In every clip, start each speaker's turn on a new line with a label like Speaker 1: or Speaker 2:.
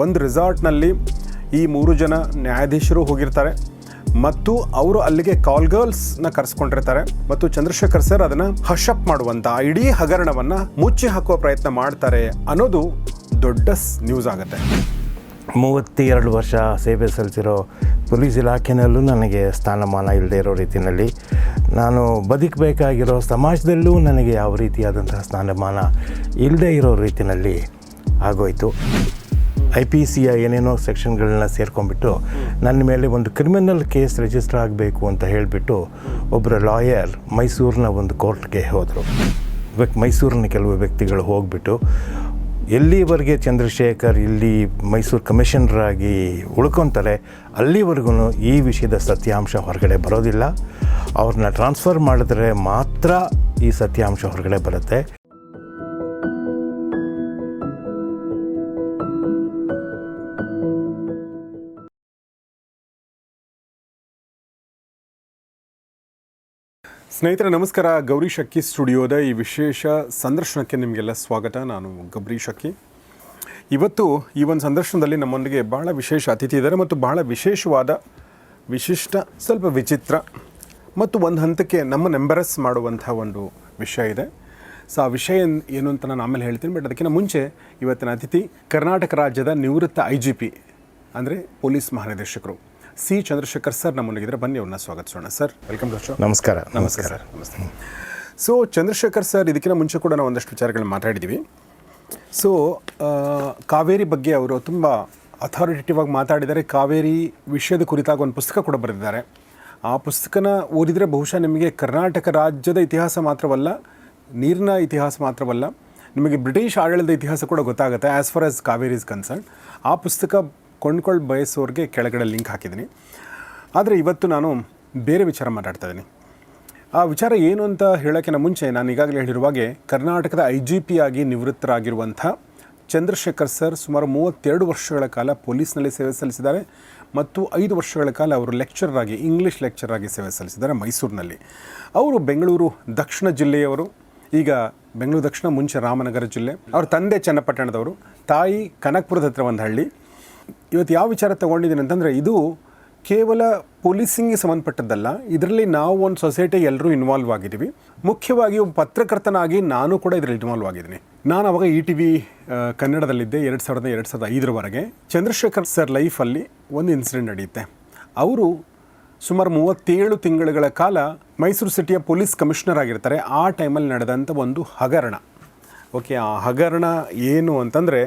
Speaker 1: ಒಂದು ರೆಸಾರ್ಟ್ನಲ್ಲಿ ಈ ಮೂರು ಜನ ನ್ಯಾಯಾಧೀಶರು ಹೋಗಿರ್ತಾರೆ ಮತ್ತು ಅವರು ಅಲ್ಲಿಗೆ ಕಾಲ್ ಗರ್ಲ್ಸ್ನ ಕರೆಸ್ಕೊಂಡಿರ್ತಾರೆ ಮತ್ತು ಚಂದ್ರಶೇಖರ್ ಸರ್ ಅದನ್ನು ಹಶಪ್ ಮಾಡುವಂಥ ಇಡೀ ಹಗರಣವನ್ನು ಮುಚ್ಚಿ ಹಾಕುವ ಪ್ರಯತ್ನ ಮಾಡ್ತಾರೆ ಅನ್ನೋದು ದೊಡ್ಡ ನ್ಯೂಸ್ ಆಗುತ್ತೆ.
Speaker 2: ಮೂವತ್ತೆರಡು ವರ್ಷ ಸೇವೆ ಸಲ್ಲಿಸಿರೋ ಪೊಲೀಸ್ ಇಲಾಖೆಯಲ್ಲೂ ನನಗೆ ಸ್ಥಾನಮಾನ ಇಲ್ಲದೆ ಇರೋ ರೀತಿಯಲ್ಲಿ ನಾನು ಬದುಕಬೇಕಾಗಿರೋ ಸಮಾಜದಲ್ಲೂ ನನಗೆ ಯಾವ ರೀತಿಯಾದಂತಹ ಸ್ಥಾನಮಾನ ಇಲ್ಲದೆ ಇರೋ ರೀತಿಯಲ್ಲಿ ಆಗೋಯಿತು. ಐ ಪಿ ಸಿಯ ಏನೇನೋ ಸೆಕ್ಷನ್ಗಳನ್ನ ಸೇರ್ಕೊಂಡ್ಬಿಟ್ಟು ನನ್ನ ಮೇಲೆ ಒಂದು ಕ್ರಿಮಿನಲ್ ಕೇಸ್ ರಿಜಿಸ್ಟರ್ ಆಗಬೇಕು ಅಂತ ಹೇಳಿಬಿಟ್ಟು ಒಬ್ಬರ ಲಾಯರ್ ಮೈಸೂರಿನ ಒಂದು ಕೋರ್ಟ್ಗೆ ಹೋದರು. ವ್ಯಕ್ ಮೈಸೂರಿನ ಕೆಲವು ವ್ಯಕ್ತಿಗಳು ಹೋಗ್ಬಿಟ್ಟು ಎಲ್ಲಿವರೆಗೆ ಚಂದ್ರಶೇಖರ್ ಇಲ್ಲಿ ಮೈಸೂರು ಕಮಿಷನರ್ ಆಗಿ ಉಳ್ಕೊತಾರೆ ಅಲ್ಲಿವರೆಗೂ ಈ ವಿಷಯದ ಸತ್ಯಾಂಶ ಹೊರಗಡೆ ಬರೋದಿಲ್ಲ. ಅವ್ರನ್ನ ಟ್ರಾನ್ಸ್ಫರ್ ಮಾಡಿದ್ರೆ ಮಾತ್ರ ಈ ಸತ್ಯಾಂಶ ಹೊರಗಡೆ ಬರುತ್ತೆ.
Speaker 1: ಸ್ನೇಹಿತರೆ, ನಮಸ್ಕಾರ. ಗೌರಿ ಶಕ್ಕಿ ಸ್ಟುಡಿಯೋದ ಈ ವಿಶೇಷ ಸಂದರ್ಶನಕ್ಕೆ ನಿಮಗೆಲ್ಲ ಸ್ವಾಗತ. ನಾನು ಗೌರಿ ಶಕ್ಕಿ ಇವತ್ತು ಈ ಒಂದು ಸಂದರ್ಶನದಲ್ಲಿ ನಮ್ಮೊಂದಿಗೆ ಬಹಳ ವಿಶೇಷ ಅತಿಥಿ ಇದ್ದಾರೆ ಮತ್ತು ಬಹಳ ವಿಶೇಷವಾದ, ವಿಶಿಷ್ಟ, ಸ್ವಲ್ಪ ವಿಚಿತ್ರ ಮತ್ತು ಒಂದು ಹಂತಕ್ಕೆ ನಮ್ಮ ನೆಂಬರಸ್ ಮಾಡುವಂಥ ಒಂದು ವಿಷಯ ಇದೆ. ಸೊ, ಆ ವಿಷಯ ಏನು ಅಂತ ನಾನು ಆಮೇಲೆ ಹೇಳ್ತೀನಿ. ಬಟ್ ಅದಕ್ಕಿಂತ ಮುಂಚೆ ಇವತ್ತಿನ ಅತಿಥಿ ಕರ್ನಾಟಕ ರಾಜ್ಯದ ನಿವೃತ್ತ ಐ ಜಿ ಪಿ ಅಂದರೆ ಪೊಲೀಸ್ ಮಹಾನಿರ್ದೇಶಕರು. ಸಿ ಚಂದ್ರಶೇಖರ್ ಸರ್ ನಮ್ಮೊಂದಿಗಿದ್ರೆ ಬನ್ನಿ ಅವ್ರನ್ನ ಸ್ವಾಗತಿಸೋಣ. ಸರ್ ವೆಲ್ಕಮ್ ಟು ಶೋ
Speaker 2: ನಮಸ್ಕಾರ
Speaker 1: ನಮಸ್ಕಾರ. ಸರ್ ನಮಸ್ತೆ. ಸೊ ಚಂದ್ರಶೇಖರ್ ಸರ್ ಇದಕ್ಕಿಂತ ಮುಂಚೆ ಕೂಡ ನಾವು ಒಂದಷ್ಟು ವಿಚಾರಗಳನ್ನ ಮಾತಾಡಿದ್ದೀವಿ ಸೊ ಕಾವೇರಿ ಬಗ್ಗೆ ಅವರು ತುಂಬ ಅಥಾರಿಟೇಟಿವ್ ಆಗಿ ಮಾತಾಡಿದ್ದಾರೆ. ಕಾವೇರಿ ವಿಷಯದ ಕುರಿತಾಗಿ ಒಂದು ಪುಸ್ತಕ ಕೂಡ ಬರೆದಿದ್ದಾರೆ. ಆ ಪುಸ್ತಕನ ಓದಿದರೆ ಬಹುಶಃ ನಿಮಗೆ ಕರ್ನಾಟಕ ರಾಜ್ಯದ ಇತಿಹಾಸ ಮಾತ್ರವಲ್ಲ ನೀರಿನ ಇತಿಹಾಸ ಮಾತ್ರವಲ್ಲ ನಿಮಗೆ ಬ್ರಿಟಿಷ್ ಆಡಳಿತದ ಇತಿಹಾಸ ಕೂಡ ಗೊತ್ತಾಗುತ್ತೆ as far as Kaveri is concern ಆ ಪುಸ್ತಕ ಕೊಂಡ್ಕೊಳ್ಳಿ ಬಯಸೋರಿಗೆ ಕೆಳಗಡೆ ಲಿಂಕ್ ಹಾಕಿದ್ದೀನಿ. ಆದರೆ ಇವತ್ತು ನಾನು ಬೇರೆ ವಿಚಾರ ಮಾತಾಡ್ತಾ ಇದ್ದೀನಿ. ಆ ವಿಚಾರ ಏನು ಅಂತ ಹೇಳೋಕ್ಕಿಂತ ಮುಂಚೆ ನಾನು ಈಗಾಗಲೇ ಹೇಳಿರುವ ಕರ್ನಾಟಕದ ಐ ಜಿ ಪಿ ಆಗಿ ನಿವೃತ್ತರಾಗಿರುವಂಥ ಚಂದ್ರಶೇಖರ್ ಸರ್ ಸುಮಾರು ಮೂವತ್ತೆರಡು ವರ್ಷಗಳ ಕಾಲ ಪೊಲೀಸ್ನಲ್ಲಿ ಸೇವೆ ಸಲ್ಲಿಸಿದ್ದಾರೆ ಮತ್ತು ಐದು ವರ್ಷಗಳ ಕಾಲ ಅವರು ಲೆಕ್ಚರರ್ ಆಗಿ, ಇಂಗ್ಲೀಷ್ ಲೆಕ್ಚರರ್ ಆಗಿ ಸೇವೆ ಸಲ್ಲಿಸಿದ್ದಾರೆ ಮೈಸೂರಿನಲ್ಲಿ. ಅವರು ಬೆಂಗಳೂರು ದಕ್ಷಿಣ ಜಿಲ್ಲೆಯವರು, ಈಗ ಬೆಂಗಳೂರು ದಕ್ಷಿಣ, ಮುಂಚೆ ರಾಮನಗರ ಜಿಲ್ಲೆ. ಅವ್ರ ತಂದೆ ಚನ್ನಪಟ್ಟಣದವರು, ತಾಯಿ ಕನಕಪುರದ ಹತ್ರ ಒಂದು ಹಳ್ಳಿ. ಇವತ್ತು ಯಾವ ವಿಚಾರ ತಗೊಂಡಿದ್ದೀನಿ ಅಂತಂದರೆ ಇದು ಕೇವಲ ಪೊಲೀಸಿಂಗ್ಗೆ ಸಂಬಂಧಪಟ್ಟದ್ದಲ್ಲ, ಇದರಲ್ಲಿ ನಾವು ಒಂದು ಸೊಸೈಟಿ ಎಲ್ಲರೂ ಇನ್ವಾಲ್ವ್ ಆಗಿದ್ದೀವಿ. ಮುಖ್ಯವಾಗಿ ಒಬ್ಬ ಪತ್ರಕರ್ತನಾಗಿ ನಾನು ಕೂಡ ಇದರಲ್ಲಿ ಇನ್ವಾಲ್ವ್ ಆಗಿದ್ದೀನಿ. ನಾನು ಅವಾಗ ಇ ಟಿ ವಿ ಕನ್ನಡದಲ್ಲಿದ್ದೆ ಎರಡು ಸಾವಿರದ ಎರಡು ಸಾವಿರದ ಐದರವರೆಗೆ. ಚಂದ್ರಶೇಖರ್ ಸರ್ ಲೈಫಲ್ಲಿ ಒಂದು ಇನ್ಸಿಡೆಂಟ್ ನಡೆಯುತ್ತೆ. ಅವರು ಸುಮಾರು ಮೂವತ್ತೇಳು ತಿಂಗಳುಗಳ ಕಾಲ ಮೈಸೂರು ಸಿಟಿಯ ಪೊಲೀಸ್ ಕಮಿಷನರ್ ಆಗಿರ್ತಾರೆ. ಆ ಟೈಮಲ್ಲಿ ನಡೆದಂಥ ಒಂದು ಹಗರಣ. ಓಕೆ ಆ ಹಗರಣ ಏನು ಅಂತಂದರೆ,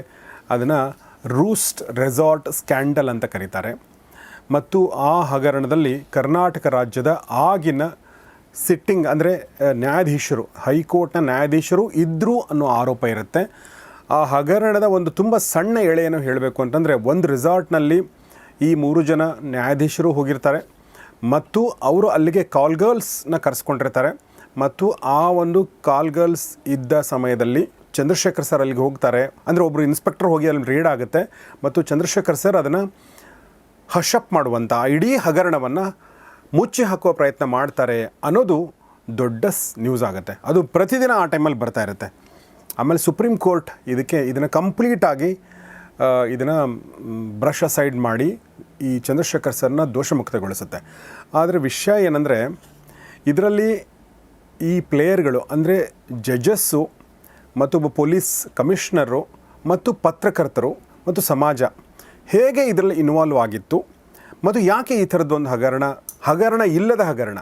Speaker 1: ಅದನ್ನು ರೂಸ್ಟ್ ರೆಸಾರ್ಟ್ ಸ್ಕ್ಯಾಂಡಲ್ ಅಂತ ಕರೀತಾರೆ. ಮತ್ತು ಆ ಹಗರಣದಲ್ಲಿ ಕರ್ನಾಟಕ ರಾಜ್ಯದ ಆಗಿನ ಸಿಟ್ಟಿಂಗ್ ಅಂದರೆ ನ್ಯಾಯಾಧೀಶರು, ಹೈಕೋರ್ಟ್ನ ನ್ಯಾಯಾಧೀಶರು ಇದ್ದರು ಅನ್ನೋ ಆರೋಪ ಇರುತ್ತೆ. ಆ ಹಗರಣದ ಒಂದು ತುಂಬ ಸಣ್ಣ ಎಳೆಯನ್ನು ಹೇಳಬೇಕು ಅಂತಂದರೆ, ಒಂದು ರೆಸಾರ್ಟ್ನಲ್ಲಿ ಈ ಮೂರು ಜನ ನ್ಯಾಯಾಧೀಶರು ಹೋಗಿರ್ತಾರೆ. ಮತ್ತು ಅವರು ಅಲ್ಲಿಗೆ ಕಾಲ್ ಗರ್ಲ್ಸ್ನ ಕರೆಸ್ಕೊಂಡಿರ್ತಾರೆ. ಮತ್ತು ಆ ಒಂದು ಕಾಲ್ ಗರ್ಲ್ಸ್ ಇದ್ದ ಸಮಯದಲ್ಲಿ ಚಂದ್ರಶೇಖರ್ ಸರ್ ಅಲ್ಲಿಗೆ ಹೋಗ್ತಾರೆ. ಅಂದರೆ ಒಬ್ಬರು ಇನ್ಸ್ಪೆಕ್ಟರ್ ಹೋಗಿ ಅಲ್ಲಿ ರೇಡ್ ಆಗುತ್ತೆ. ಮತ್ತು ಚಂದ್ರಶೇಖರ್ ಸರ್ ಅದನ್ನು ಹಶಪ್ ಮಾಡುವಂಥ ಇಡೀ ಹಗರಣವನ್ನು ಮುಚ್ಚಿ ಹಾಕುವ ಪ್ರಯತ್ನ ಮಾಡ್ತಾರೆ ಅನ್ನೋದು ದೊಡ್ಡ ನ್ಯೂಸ್ ಆಗುತ್ತೆ. ಅದು ಪ್ರತಿದಿನ ಆ ಟೈಮಲ್ಲಿ ಬರ್ತಾ ಇರುತ್ತೆ. ಆಮೇಲೆ ಸುಪ್ರೀಂ ಕೋರ್ಟ್ ಇದಕ್ಕೆ ಇದನ್ನು ಕಂಪ್ಲೀಟಾಗಿ ಇದನ್ನು ಬ್ರಷ್ ಅಸೈಡ್ ಮಾಡಿ ಈ ಚಂದ್ರಶೇಖರ್ ಸರ್ನ ದೋಷಮುಕ್ತಗೊಳಿಸುತ್ತೆ. ಆದರೆ ವಿಷಯ ಏನಂದರೆ, ಇದರಲ್ಲಿ ಈ ಪ್ಲೇಯರ್ಗಳು ಅಂದರೆ ಜಡ್ಜಸ್ಸು ಮತ್ತೊಬ್ಬ ಪೊಲೀಸ್ ಕಮಿಷನರು ಮತ್ತು ಪತ್ರಕರ್ತರು ಮತ್ತು ಸಮಾಜ ಹೇಗೆ ಇದರಲ್ಲಿ ಇನ್ವಾಲ್ವ್ ಆಗಿತ್ತು ಮತ್ತು ಯಾಕೆ ಈ ಥರದ್ದೊಂದು ಹಗರಣ ಹಗರಣ ಇಲ್ಲದ ಹಗರಣ?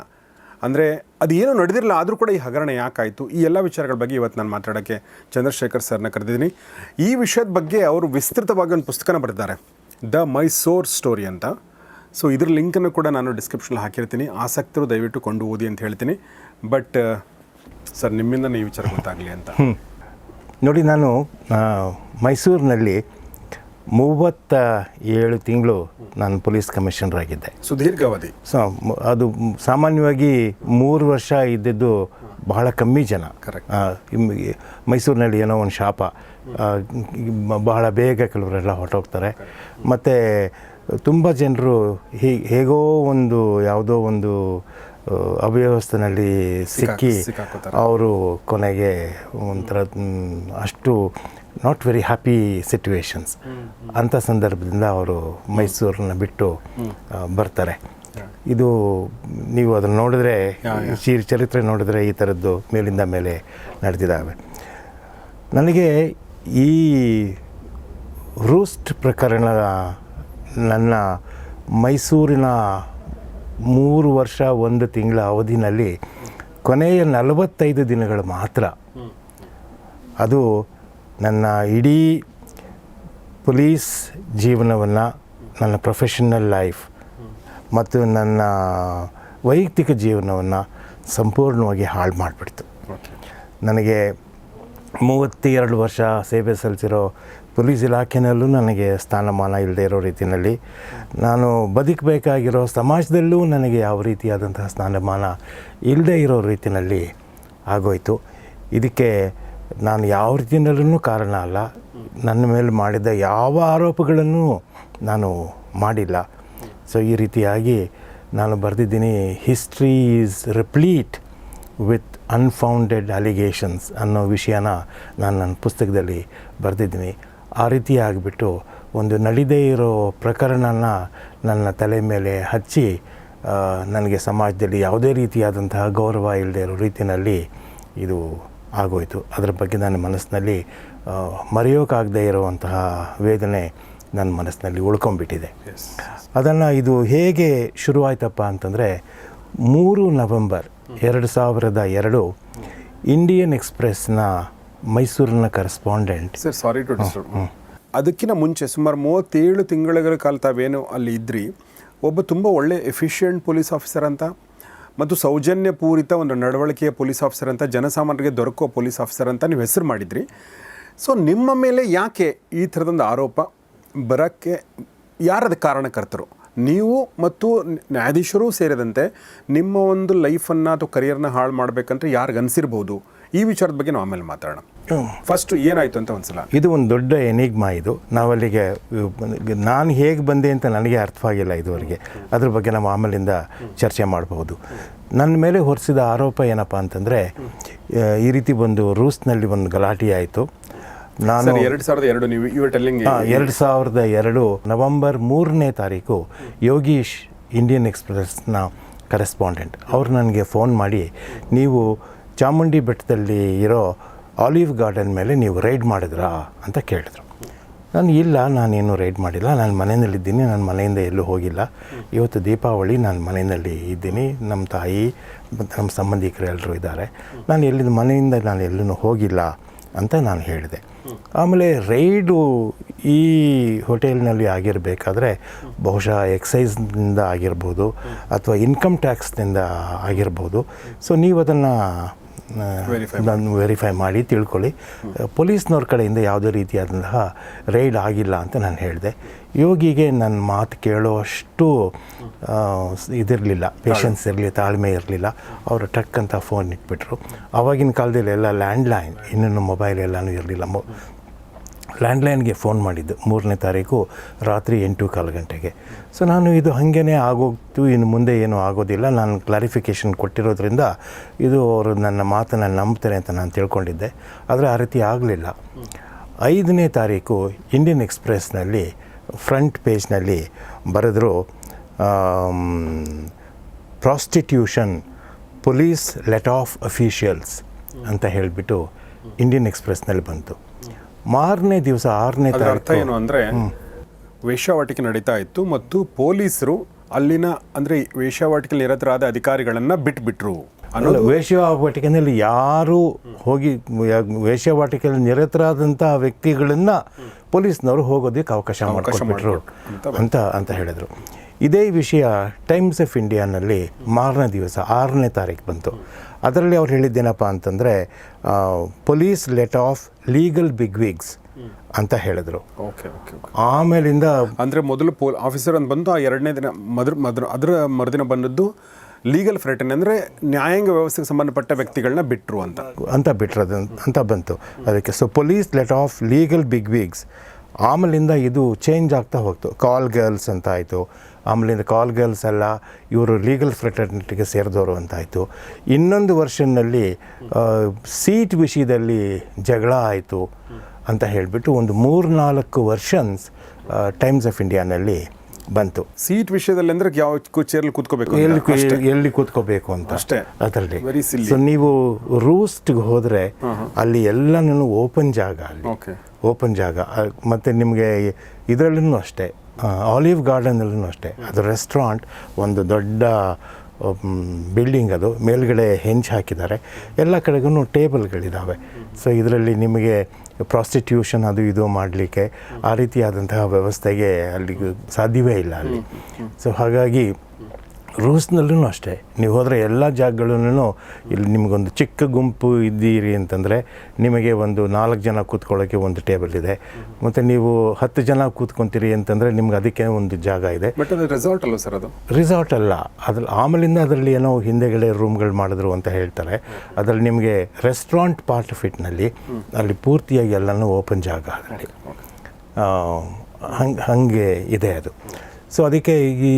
Speaker 1: ಅಂದರೆ ಅದು ಏನೂ ನಡೆದಿರಲಿಲ್ಲ, ಆದರೂ ಕೂಡ ಈ ಹಗರಣ ಯಾಕಾಯಿತು? ಈ ಎಲ್ಲ ವಿಚಾರಗಳ ಬಗ್ಗೆ ಇವತ್ತು ನಾನು ಮಾತಾಡೋಕ್ಕೆ ಚಂದ್ರಶೇಖರ್ ಸರ್ನ ಕರೆದಿದ್ದೀನಿ. ಈ ವಿಷಯದ ಬಗ್ಗೆ ಅವರು ವಿಸ್ತೃತವಾಗಿ ಒಂದು ಪುಸ್ತಕನ ಬರೆದಿದ್ದಾರೆ. ದ ಮೈಸೂರ್ ಸ್ಟೋರಿ ಅಂತ. ಸೊ ಇದ್ರ ಲಿಂಕನ್ನು ಕೂಡ ನಾನು ಡಿಸ್ಕ್ರಿಪ್ಷನ್ ಹಾಕಿರ್ತೀನಿ. ಆಸಕ್ತರು ದಯವಿಟ್ಟು ಕೊಂಡು ಓದಿ ಅಂತ ಹೇಳ್ತೀನಿ. ಬಟ್ ಸರ್, ನಿಮ್ಮಿಂದ ಈ ವಿಚಾರ ಗೊತ್ತಾಗಲಿ ಅಂತ.
Speaker 2: ನೋಡಿ ನಾನು ಮೈಸೂರಿನಲ್ಲಿ ಮೂವತ್ತ ಏಳು ತಿಂಗಳು ನಾನು ಪೊಲೀಸ್ ಕಮಿಷನರ್ ಆಗಿದ್ದೆ.
Speaker 1: ಸುದೀರ್ಘಾವಧಿ
Speaker 2: ಸೊ ಅದು ಸಾಮಾನ್ಯವಾಗಿ ಮೂರು ವರ್ಷ ಇದ್ದಿದ್ದು ಬಹಳ ಕಮ್ಮಿ ಜನ. ಮೈಸೂರಿನಲ್ಲಿ ಏನೋ ಒಂದು ಶಾಪ ಬಹಳ ಬೇಗ ಕೆಲವರೆಲ್ಲ ಹೊರಟೋಗ್ತಾರೆ. ಮತ್ತು ತುಂಬ ಜನರು ಹೀಗೆ ಹೇಗೋ ಒಂದು ಯಾವುದೋ ಒಂದು ಅವ್ಯವಸ್ಥೆನಲ್ಲಿ ಸಿಕ್ಕಿ ಅವರು ಕೊನೆಗೆ ಒಂಥರ ಅಷ್ಟು ನಾಟ್ ವೆರಿ ಹ್ಯಾಪಿ ಸಿಚುವೇಶನ್ಸ್ ಅಂಥ ಸಂದರ್ಭದಿಂದ ಅವರು ಮೈಸೂರನ್ನ ಬಿಟ್ಟು ಬರ್ತಾರೆ. ಇದು ನೀವು ಅದನ್ನು ನೋಡಿದ್ರೆ ಈ ಚರಿತ್ರೆ ನೋಡಿದ್ರೆ ಈ ಥರದ್ದು ಮೇಲಿಂದ ಮೇಲೆ ನಡೆದಿದ್ದಾವೆ ನನಗೆ ಈ ರೂಸ್ಟ್ ಪ್ರಕರಣ ನನ್ನ ಮೈಸೂರಿನ ಮೂರು ವರ್ಷ ಒಂದು ತಿಂಗಳ ಅವಧಿನಲ್ಲಿ ಕೊನೆಯ ನಲವತ್ತೈದು ದಿನಗಳು ಮಾತ್ರ. ಅದು ನನ್ನ ಇಡೀ ಪೊಲೀಸ್ ಜೀವನವನ್ನು ನನ್ನ ಪ್ರೊಫೆಷನಲ್ ಲೈಫ್ ಮತ್ತು ನನ್ನ ವೈಯಕ್ತಿಕ ಜೀವನವನ್ನು ಸಂಪೂರ್ಣವಾಗಿ ಹಾಳು ಮಾಡಿಬಿಡ್ತು. ನನಗೆ ಮೂವತ್ತೆರಡು ವರ್ಷ ಸೇವೆ ಸಲ್ಲಿಸಿರೋ ಪೊಲೀಸ್ ಇಲಾಖೆಯಲ್ಲೂ ನನಗೆ ಸ್ಥಾನಮಾನ ಇಲ್ಲದೇ ಇರೋ ರೀತಿಯಲ್ಲಿ ನಾನು ಬದುಕಬೇಕಾಗಿರೋ ಸಮಾಜದಲ್ಲೂ ನನಗೆ ಯಾವ ರೀತಿಯಾದಂತಹ ಸ್ಥಾನಮಾನ ಇಲ್ಲದೇ ಇರೋ ರೀತಿಯಲ್ಲಿ ಆಗೋಯಿತು. ಇದಕ್ಕೆ ನಾನು ಯಾವ ರೀತಿಯಲ್ಲೂ ಕಾರಣ ಅಲ್ಲ. ನನ್ನ ಮೇಲೆ ಮಾಡಿದ ಯಾವ ಆರೋಪಗಳನ್ನು ನಾನು ಮಾಡಿಲ್ಲ. ಸೊ ಈ ರೀತಿಯಾಗಿ ನಾನು ಬರೆದಿದ್ದೀನಿ history is replete with unfounded allegations ಅನ್ನೋ ವಿಷಯನ ನಾನು ನನ್ನ ಪುಸ್ತಕದಲ್ಲಿ ಬರೆದಿದ್ದೀನಿ. ಆ ರೀತಿ ಆಗಿಬಿಟ್ಟು ಒಂದು ನಡೀದೇ ಇರೋ ಪ್ರಕರಣನ ನನ್ನ ತಲೆ ಮೇಲೆ ಹಚ್ಚಿ ನನಗೆ ಸಮಾಜದಲ್ಲಿ ಯಾವುದೇ ರೀತಿಯಾದಂತಹ ಗೌರವ ಇಲ್ಲದೆ ಇರೋ ರೀತಿಯಲ್ಲಿ ಇದು ಆಗೋಯಿತು. ಅದರ ಬಗ್ಗೆ ನನ್ನ ಮನಸ್ಸಿನಲ್ಲಿ ಮರೆಯೋಕ್ಕಾಗದೇ ಇರುವಂತಹ ವೇದನೆ ನನ್ನ ಮನಸ್ಸಿನಲ್ಲಿ ಉಳ್ಕೊಂಡ್ಬಿಟ್ಟಿದೆ. ಅದನ್ನು ಇದು ಹೇಗೆ ಶುರುವಾಯ್ತಪ್ಪ ಅಂತಂದರೆ ಮೂರು ನವೆಂಬರ್ ಎರಡು ಸಾವಿರದ ಎರಡು ಇಂಡಿಯನ್ ಎಕ್ಸ್ಪ್ರೆಸ್ನ ಮೈಸೂರಿನ correspondent
Speaker 1: sir sorry to disturb ಅದಕ್ಕಿಂತ ಮುಂಚೆ ಸುಮಾರು ಮೂವತ್ತೇಳು ತಿಂಗಳ ಕಾಲ ತಾವೇನು ಅಲ್ಲಿ ಇದ್ರಿ ಒಬ್ಬ ತುಂಬ ಒಳ್ಳೆ ಎಫಿಷಿಯೆಂಟ್ ಪೊಲೀಸ್ ಆಫೀಸರ್ ಅಂತ ಮತ್ತು ಸೌಜನ್ಯಪೂರಿತ ಒಂದು ನಡವಳಿಕೆಯ ಪೊಲೀಸ್ ಆಫೀಸರ್ ಅಂತ ಜನಸಾಮಾನ್ಯರಿಗೆ ದೊರಕುವ ಪೊಲೀಸ್ ಆಫೀಸರ್ ಅಂತ ನೀವು ಹೆಸರು ಮಾಡಿದ್ರಿ. ಸೊ ನಿಮ್ಮ ಮೇಲೆ ಯಾಕೆ ಈ ಥರದೊಂದು ಆರೋಪ ಬರೋಕ್ಕೆ ಯಾರದ ಕಾರಣಕರ್ತರು? ನೀವು ಮತ್ತು ನ್ಯಾಯಾಧೀಶರೂ ಸೇರಿದಂತೆ ನಿಮ್ಮ ಒಂದು ಲೈಫನ್ನು ಅಥವಾ ಕರಿಯರ್ನ ಹಾಳು ಮಾಡಬೇಕಂತ ಯಾರಿಗೆ ಅನಿಸಿರ್ಬೋದು ಈ ವಿಚಾರದ ಬಗ್ಗೆ ನಾವು ಆಮೇಲೆ ಮಾತಾಡೋಣ. ಫಸ್ಟ್ ಏನಾಯ್ತು ಅಂತ ಒಂದ್ಸಲ.
Speaker 2: ಇದು ಒಂದು ದೊಡ್ಡ ಎನಿಗ್ಮಾ ಇದು. ನಾವಲ್ಲಿಗೆ ನಾನು ಹೇಗೆ ಬಂದೆ ಅಂತ ನನಗೆ ಅರ್ಥವಾಗಿಲ್ಲ ಇದುವರೆಗೆ. ಅದ್ರ ಬಗ್ಗೆ ನಾವು ಆಮೇಲಿಂದ ಚರ್ಚೆ ಮಾಡಬಹುದು. ನನ್ನ ಮೇಲೆ ಹೊರಿಸಿದ ಆರೋಪ ಏನಪ್ಪ ಅಂತಂದರೆ ಈ ರೀತಿ ಒಂದು ರೂಸ್ನಲ್ಲಿ ಒಂದು ಗಲಾಟೆ ಆಯಿತು. ನಾನು
Speaker 1: ಎರಡು ಸಾವಿರದ ಎರಡು ನೀವು ಇವ ಟೆಲ್ಲಿಂಗ್
Speaker 2: ಎರಡು ಸಾವಿರದ ಎರಡು ನವೆಂಬರ್ ಮೂರನೇ ತಾರೀಕು ಯೋಗೀಶ್ ಇಂಡಿಯನ್ ಎಕ್ಸ್ಪ್ರೆಸ್ನ ಕರೆಸ್ಪಾಂಡೆಂಟ್ ಅವ್ರು ನನಗೆ ಫೋನ್ ಮಾಡಿ ನೀವು ಚಾಮುಂಡಿ ಬೆಟ್ಟದಲ್ಲಿ ಇರೋ ಆಲಿವ್ ಗಾರ್ಡನ್ ಮೇಲೆ ನೀವು ರೈಡ್ ಮಾಡಿದ್ರಾ ಅಂತ ಕೇಳಿದ್ರು. ನಾನು ಇಲ್ಲ, ನಾನೇನು ರೈಡ್ ಮಾಡಿಲ್ಲ. ನಾನು ಮನೆಯಲ್ಲಿದ್ದೀನಿ, ನಾನು ಮನೆಯಿಂದ ಎಲ್ಲೂ ಹೋಗಿಲ್ಲ. ಇವತ್ತು ದೀಪಾವಳಿ, ನಾನು ಮನೆಯಲ್ಲಿ ಇದ್ದೀನಿ. ನಮ್ಮ ತಾಯಿ, ಮತ್ತು ನಮ್ಮ ಸಂಬಂಧಿಕರು ಎಲ್ಲರೂ ಇದ್ದಾರೆ. ನಾನು ಎಲ್ಲಿಂದ, ಮನೆಯಿಂದ ನಾನು ಎಲ್ಲೂ ಹೋಗಿಲ್ಲ ಅಂತ ನಾನು ಹೇಳಿದೆ. ಆಮೇಲೆ ರೈಡು ಈ ಹೋಟೆಲ್ನಲ್ಲಿ ಆಗಿರಬೇಕಾದ್ರೆ ಬಹುಶಃ ಎಕ್ಸೈಸ್ನಿಂದ ಆಗಿರ್ಬೋದು ಅಥವಾ ಇನ್ಕಮ್ ಟ್ಯಾಕ್ಸ್ನಿಂದ ಆಗಿರ್ಬೋದು. ಸೊ ನೀವು ಅದನ್ನು ನಾನು ವೆರಿಫೈ ಮಾಡಿ. ತಿಳ್ಕೊಳ್ಳಿ. ಪೊಲೀಸ್ನವ್ರ ಕಡೆಯಿಂದ ಯಾವುದೇ ರೀತಿಯಾದಂತಹ ರೈಡ್ ಆಗಿಲ್ಲ ಅಂತ ನಾನು ಹೇಳಿದೆ. ಯೋಗಿಗೆ ನನ್ನ ಮಾತು ಕೇಳುವಷ್ಟು ಇದಿರಲಿಲ್ಲ. ಪೇಷನ್ಸ್ ಇರಲಿ ತಾಳ್ಮೆ ಇರಲಿಲ್ಲ. ಅವರು ಟಕ್ ಅಂತ ಫೋನ್ ಇಟ್ಬಿಟ್ರು. ಆವಾಗಿನ ಕಾಲದಲ್ಲಿ ಎಲ್ಲ ಲ್ಯಾಂಡ್ಲೈನ್ ಇನ್ನೂ ಮೊಬೈಲ್ ಎಲ್ಲನೂ ಇರಲಿಲ್ಲ. ಮೊ ಲ್ಯಾಂಡ್ಲೈನ್ಗೆ ಫೋನ್ ಮಾಡಿದ್ದು ಮೂರನೇ ತಾರೀಕು ರಾತ್ರಿ ಎಂಟು ಕಾಲು ಗಂಟೆಗೆ. ಸೊ ನಾನು ಇದು ಹಾಗೇ ಆಗೋಗ್ತು, ಇನ್ನು ಮುಂದೆ ಏನೂ ಆಗೋದಿಲ್ಲ. ನಾನು ಕ್ಲಾರಿಫಿಕೇಷನ್ ಕೊಟ್ಟಿರೋದ್ರಿಂದ ಇದು ಅವರು ನನ್ನ ಮಾತನ್ನು ನಂಬ್ತಾರೆ ಅಂತ ನಾನು ತಿಳ್ಕೊಂಡಿದ್ದೆ. ಆದರೆ ಆ ರೀತಿ ಆಗಲಿಲ್ಲ. ಐದನೇ ತಾರೀಕು ಇಂಡಿಯನ್ ಎಕ್ಸ್ಪ್ರೆಸ್ನಲ್ಲಿ ಫ್ರಂಟ್ ಪೇಜ್ನಲ್ಲಿ ಬರೆದ್ರು prostitution police let off officials ಅಂತ ಹೇಳಿಬಿಟ್ಟು ಇಂಡಿಯನ್ ಎಕ್ಸ್ಪ್ರೆಸ್ನಲ್ಲಿ ಬಂತು. ಮಾರನೇ ದಿವಸ ಆರನೇ
Speaker 1: ಅದರ ಅರ್ಥ
Speaker 2: ತಾರೀಕು.
Speaker 1: ಏನು ಅಂದ್ರೆ ವೇಶ್ಯಾವಾಟಿಕೆ ನಡೀತಾ ಇತ್ತು ಮತ್ತು ಪೊಲೀಸರು ಅಲ್ಲಿನ ಅಂದ್ರೆ ವೇಶ್ಯಾವಾಟಿಕೆ ನಿರತರಾದ ಅಧಿಕಾರಿಗಳನ್ನು ಬಿಟ್ಬಿಟ್ರು.
Speaker 2: ಅನ್ನೋದು ವೇಶ್ಯಾವಾಟಿಕೆಯಲ್ಲಿ ಯಾರು ಹೋಗಿ ಯಾ- ವೇಶ್ಯಾವಾಟಿಕೆಯಲ್ಲಿ ನಿರತರಾದಂಥ ವ್ಯಕ್ತಿಗಳನ್ನು ಪೊಲೀಸ್ನವರು ಹೋಗೋದಕ್ಕೆ ಅವಕಾಶ ಮಾಡಿಕೊಟ್ಬಿಟ್ರು ಅಂತ ಅಂತ ಹೇಳಿದರು. ಇದೇ ವಿಷಯ ಟೈಮ್ಸ್ ಆಫ್ ಇಂಡಿಯಾನಲ್ಲಿ ಮಾರನೇ ದಿವಸ ಆರನೇ ತಾರೀಕು ಬಂತು. ಅದರಲ್ಲಿ ಅವ್ರು ಹೇಳಿದ್ದೇನಪ್ಪ ಅಂತಂದರೆ police let off legal big wigs ಅಂತ ಹೇಳಿದ್ರು.
Speaker 1: ಓಕೆ ಓಕೆ
Speaker 2: ಆಮೇಲಿಂದ
Speaker 1: ಅಂದರೆ ಮೊದಲು ಪೋಲ್ ಆಫೀಸರ್ ಅಂತ ಬಂದು ಆ ಎರಡನೇ ದಿನ ಮದ್ರ ಮದ್ರ ಅದರ ಮರುದಿನ ಬಂದದ್ದು ಲೀಗಲ್ ಫ್ರೆಟನ್ ಅಂದರೆ ನ್ಯಾಯಾಂಗ ವ್ಯವಸ್ಥೆಗೆ ಸಂಬಂಧಪಟ್ಟ ವ್ಯಕ್ತಿಗಳನ್ನ ಬಿಟ್ಟರು ಅಂತ.
Speaker 2: ಅಂತ ಬಿಟ್ರದು ಅಂತ ಬಂತು. ಅದಕ್ಕೆ so police let off legal big wigs ಆಮೇಲಿಂದ ಇದು ಚೇಂಜ್ ಆಗ್ತಾ ಹೋಗ್ತು. ಕಾಲ್ ಗರ್ಲ್ಸ್ ಅಂತ ಆಯಿತು. ಆಮೇಲಿಂದ ಕಾಲ್ ಗರ್ಲ್ಸ್ ಎಲ್ಲ ಇವರು ಲೀಗಲ್ ಫ್ರೆಟರ್ನಿಟಿಗೆ ಸೇರಿದವರು ಅಂತಾಯಿತು. ಇನ್ನೊಂದು ವರ್ಷನ್ನಲ್ಲಿ ಸೀಟ್ ವಿಷಯದಲ್ಲಿ ಜಗಳ ಆಯಿತು ಅಂತ ಹೇಳಿಬಿಟ್ಟು ಒಂದು ಮೂರು ನಾಲ್ಕು ವರ್ಷನ್ಸ್ ಟೈಮ್ಸ್ ಆಫ್ ಇಂಡಿಯಾನಲ್ಲಿ ಬಂತು.
Speaker 1: ಸೀಟ್ ವಿಷಯದಲ್ಲಿ ಅಂದ್ರೆ ಯಾವ ಚೇರ್ಲಿ ಕೂತ್ಕೋಬೇಕು
Speaker 2: ಎಲ್ಲಿ ಎಲ್ಲಿ ಕೂತ್ಕೋಬೇಕು ಅಂತ?
Speaker 1: ಅಷ್ಟೇ.
Speaker 2: ಅದರಲ್ಲಿ. ಸೊ ನೀವು ರೂಸ್ಟ್ಗೆ ಹೋದರೆ ಅಲ್ಲಿ ಎಲ್ಲನೂ ಓಪನ್ ಜಾಗ ಅಲ್ಲಿ. ಓಪನ್ ಜಾಗ. ಮತ್ತು ನಿಮಗೆ ಇದರಲ್ಲೂ ಅಷ್ಟೇ. ಆಲಿವ್ ಗಾರ್ಡನಲ್ಲೂ ಅಷ್ಟೇ. ಅದು ರೆಸ್ಟೋರೆಂಟ್ ಒಂದು ದೊಡ್ಡ ಬಿಲ್ಡಿಂಗ್ ಅದು. ಮೇಲ್ಗಡೆ ಹೆಂಚು ಹಾಕಿದ್ದಾರೆ. ಎಲ್ಲ ಕಡೆಗೂ ಟೇಬಲ್ಗಳಿದ್ದಾವೆ ಸೊ ಇದರಲ್ಲಿ ನಿಮಗೆ ಪ್ರಾಸ್ಟಿಟ್ಯೂಷನ್ ಅದು ಇದು ಮಾಡಲಿಕ್ಕೆ ಆ ರೀತಿಯಾದಂತಹ ವ್ಯವಸ್ಥೆಗೆ ಅಲ್ಲಿಗೂ ಸಾಧ್ಯವೇ ಇಲ್ಲ ಅಲ್ಲಿ. ಸೊ ಹಾಗಾಗಿ ರೂಸ್ನಲ್ಲೂ ಅಷ್ಟೇ. ನೀವು ಹೋದರೆ ಎಲ್ಲ ಜಾಗಗಳನ್ನೂ ಇಲ್ಲಿ ನಿಮಗೊಂದು ಚಿಕ್ಕ ಗುಂಪು ಇದ್ದೀರಿ ಅಂತಂದರೆ ನಿಮಗೆ ಒಂದು ನಾಲ್ಕು ಜನ ಕೂತ್ಕೊಳ್ಳೋಕ್ಕೆ ಒಂದು ಟೇಬಲ್ ಇದೆ. ಮತ್ತು ನೀವು ಹತ್ತು ಜನ ಕೂತ್ಕೊತೀರಿ ಅಂತಂದರೆ ನಿಮ್ಗೆ ಅದಕ್ಕೆ ಒಂದು ಜಾಗ ಇದೆ.
Speaker 1: ಬಟ್ ಅದು ರೆಸಾರ್ಟ್ ಅಲ್ಲ ಸರ್ ಅದು?
Speaker 2: ರಿಸಾರ್ಟ್ ಅಲ್ಲ. ಅದ್ರಲ್ಲಿ ಆಮೇಲಿಂದ ಅದರಲ್ಲಿ ಏನೋ ಹಿಂದೆಗಡೆ ರೂಮ್ಗಳು ಮಾಡಿದ್ರು ಅಂತ ಹೇಳ್ತಾರೆ. ಅದರಲ್ಲಿ ನಿಮಗೆ ರೆಸ್ಟೋರೆಂಟ್ ಪಾರ್ಟ್ ಆಫ್ ಇಟ್ನಲ್ಲಿ ಅಲ್ಲಿ ಪೂರ್ತಿಯಾಗಿ ಎಲ್ಲನೂ ಓಪನ್ ಜಾಗ ಅದರಲ್ಲಿ ಹಂಗೆ ಹಾಗೆ ಇದೆ ಅದು. ಸೊ ಅದಕ್ಕೆ ಈ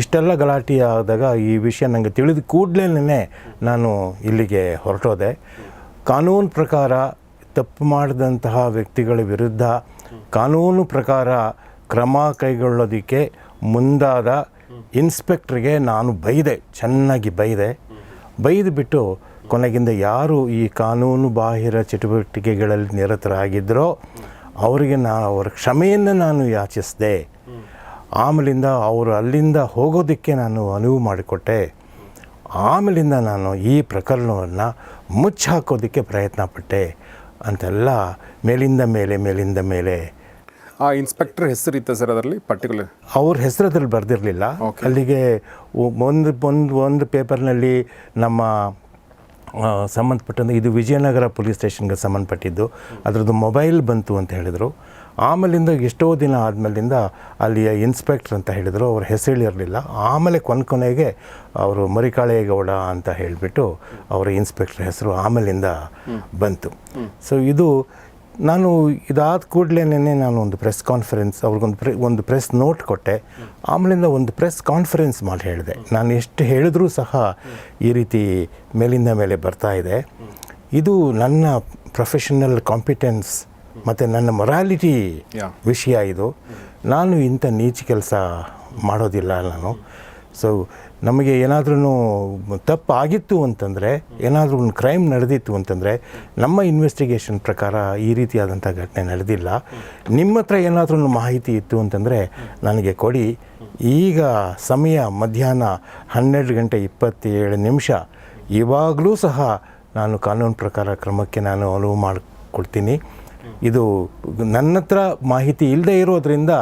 Speaker 2: ಇಷ್ಟೆಲ್ಲ ಗಲಾಟೆ ಆದಾಗ ಈ ವಿಷಯ ನನಗೆ ತಿಳಿದ ಕೂಡಲೇ ನಾನು ಇಲ್ಲಿಗೆ ಹೊರಟೋದೆ. ಕಾನೂನು ಪ್ರಕಾರ ತಪ್ಪು ಮಾಡಿದಂತಹ ವ್ಯಕ್ತಿಗಳ ವಿರುದ್ಧ ಕಾನೂನು ಪ್ರಕಾರ ಕ್ರಮ ಕೈಗೊಳ್ಳೋದಕ್ಕೆ ಮುಂದಾದ ಇನ್ಸ್ಪೆಕ್ಟ್ರಿಗೆ ನಾನು ಬೈದೆ, ಚೆನ್ನಾಗಿ ಬೈದೆ. ಬೈದು ಬಿಟ್ಟು ಕೊನೆಗಿಂದ ಯಾರು ಈ ಕಾನೂನು ಬಾಹಿರ ಚಟುವಟಿಕೆಗಳಲ್ಲಿ ನಿರತರಾಗಿದ್ದರೋ, ಅವರಿಗೆ ನಾ ಅವರ ಕ್ಷಮೆಯನ್ನು ನಾನು ಯಾಚಿಸಿದೆ. ಆಮೇಲಿಂದ ಅವರು ಅಲ್ಲಿಂದ ಹೋಗೋದಕ್ಕೆ ನಾನು ಅನುವು ಮಾಡಿಕೊಟ್ಟೆ. ಆಮೇಲಿಂದ ನಾನು ಈ ಪ್ರಕರಣವನ್ನು ಮುಚ್ಚಾಕೋದಕ್ಕೆ ಪ್ರಯತ್ನ ಪಟ್ಟೆ ಅಂತೆಲ್ಲ ಮೇಲಿಂದ ಮೇಲೆ ಮೇಲಿಂದ ಮೇಲೆ.
Speaker 1: ಆ ಇನ್ಸ್ಪೆಕ್ಟರ್ ಹೆಸರು ಇತ್ತ ಸರ್ ಅದರಲ್ಲಿ ಪರ್ಟಿಕ್ಯುಲರ್?
Speaker 2: ಅವ್ರ ಹೆಸರದಲ್ಲಿ ಬರೆದಿರಲಿಲ್ಲ. ಅಲ್ಲಿಗೆ ಒಂದು ಒಂದು ಒಂದು ಪೇಪರ್ನಲ್ಲಿ ನಮ್ಮ ಸಂಬಂಧಪಟ್ಟಂತೆ ಇದು ವಿಜಯನಗರ ಪೊಲೀಸ್ ಸ್ಟೇಷನ್ಗೆ ಸಂಬಂಧಪಟ್ಟಿದ್ದು. ಅದರದ್ದು ಮೊಬೈಲ್ ಬಂತು ಅಂತ ಹೇಳಿದರು. ಆಮೇಲಿಂದ ಎಷ್ಟೋ ದಿನ ಆದಮೇಲಿಂದ ಅಲ್ಲಿಯ ಇನ್ಸ್ಪೆಕ್ಟರ್ ಅಂತ ಹೇಳಿದರು, ಅವ್ರ ಹೆಸರಿರಲಿಲ್ಲ ಆಮೇಲೆ ಕೊನೆ ಕೊನೆಗೆ ಅವರು ಮರಿಕಾಳೇಗೌಡ ಅಂತ ಹೇಳಿಬಿಟ್ಟು ಅವರ ಇನ್ಸ್ಪೆಕ್ಟರ್ ಹೆಸರು ಆಮೇಲಿಂದ ಬಂತು. ಸೊ ಇದು ನಾನು ಇದಾದ ಕೂಡಲೇನೇ ನಾನು ಒಂದು ಪ್ರೆಸ್ ಕಾನ್ಫರೆನ್ಸ್, ಅವ್ರಿಗೊಂದು ಪ್ರೆ, ಒಂದು ಪ್ರೆಸ್ ನೋಟ್ ಕೊಟ್ಟೆ. ಆಮೇಲಿಂದ ಒಂದು ಪ್ರೆಸ್ ಕಾನ್ಫರೆನ್ಸ್ ಮಾಡಿ ಹೇಳಿದೆ. ನಾನು ಎಷ್ಟು ಹೇಳಿದ್ರೂ ಸಹ ಈ ರೀತಿ ಮೇಲಿಂದ ಮೇಲೆ ಬರ್ತಾ ಇದೆ. ಇದು ನನ್ನ ಪ್ರೊಫೆಷನಲ್ ಕಾಂಪಿಟೆನ್ಸ್ ಮತ್ತು ನನ್ನ ಮೊರಾಲಿಟಿ ವಿಷಯ ಇದು. ನಾನು ಇಂಥ ನೀಚ ಕೆಲಸ ಮಾಡೋದಿಲ್ಲ ನಾನು. ಸೊ ನಮಗೆ ಏನಾದ್ರೂ ತಪ್ಪು ಆಗಿತ್ತು ಅಂತಂದರೆ ಏನಾದರೂ ಒಂದು ಕ್ರೈಮ್ ನಡೆದಿತ್ತು ಅಂತಂದರೆ ನಮ್ಮ ಇನ್ವೆಸ್ಟಿಗೇಷನ್ ಪ್ರಕಾರ ಈ ರೀತಿಯಾದಂಥ ಘಟನೆ ನಡೆದಿಲ್ಲ. ನಿಮ್ಮ ಹತ್ರ ಏನಾದರೂ ಮಾಹಿತಿ ಇತ್ತು ಅಂತಂದರೆ ನನಗೆ ಕೊಡಿ. ಈಗ ಸಮಯ ಮಧ್ಯಾಹ್ನ ಹನ್ನೆರಡು ಗಂಟೆ ಇಪ್ಪತ್ತೇಳು ನಿಮಿಷ. ಇವಾಗಲೂ ಸಹ ನಾನು ಕಾನೂನು ಪ್ರಕಾರ ಕ್ರಮಕ್ಕೆ ನಾನು ಅನುವು ಮಾಡಿಕೊಡ್ತೀನಿ ಇದು ನನ್ನ ಹತ್ರ ಮಾಹಿತಿ ಇಲ್ಲದೆ ಇರೋದ್ರಿಂದ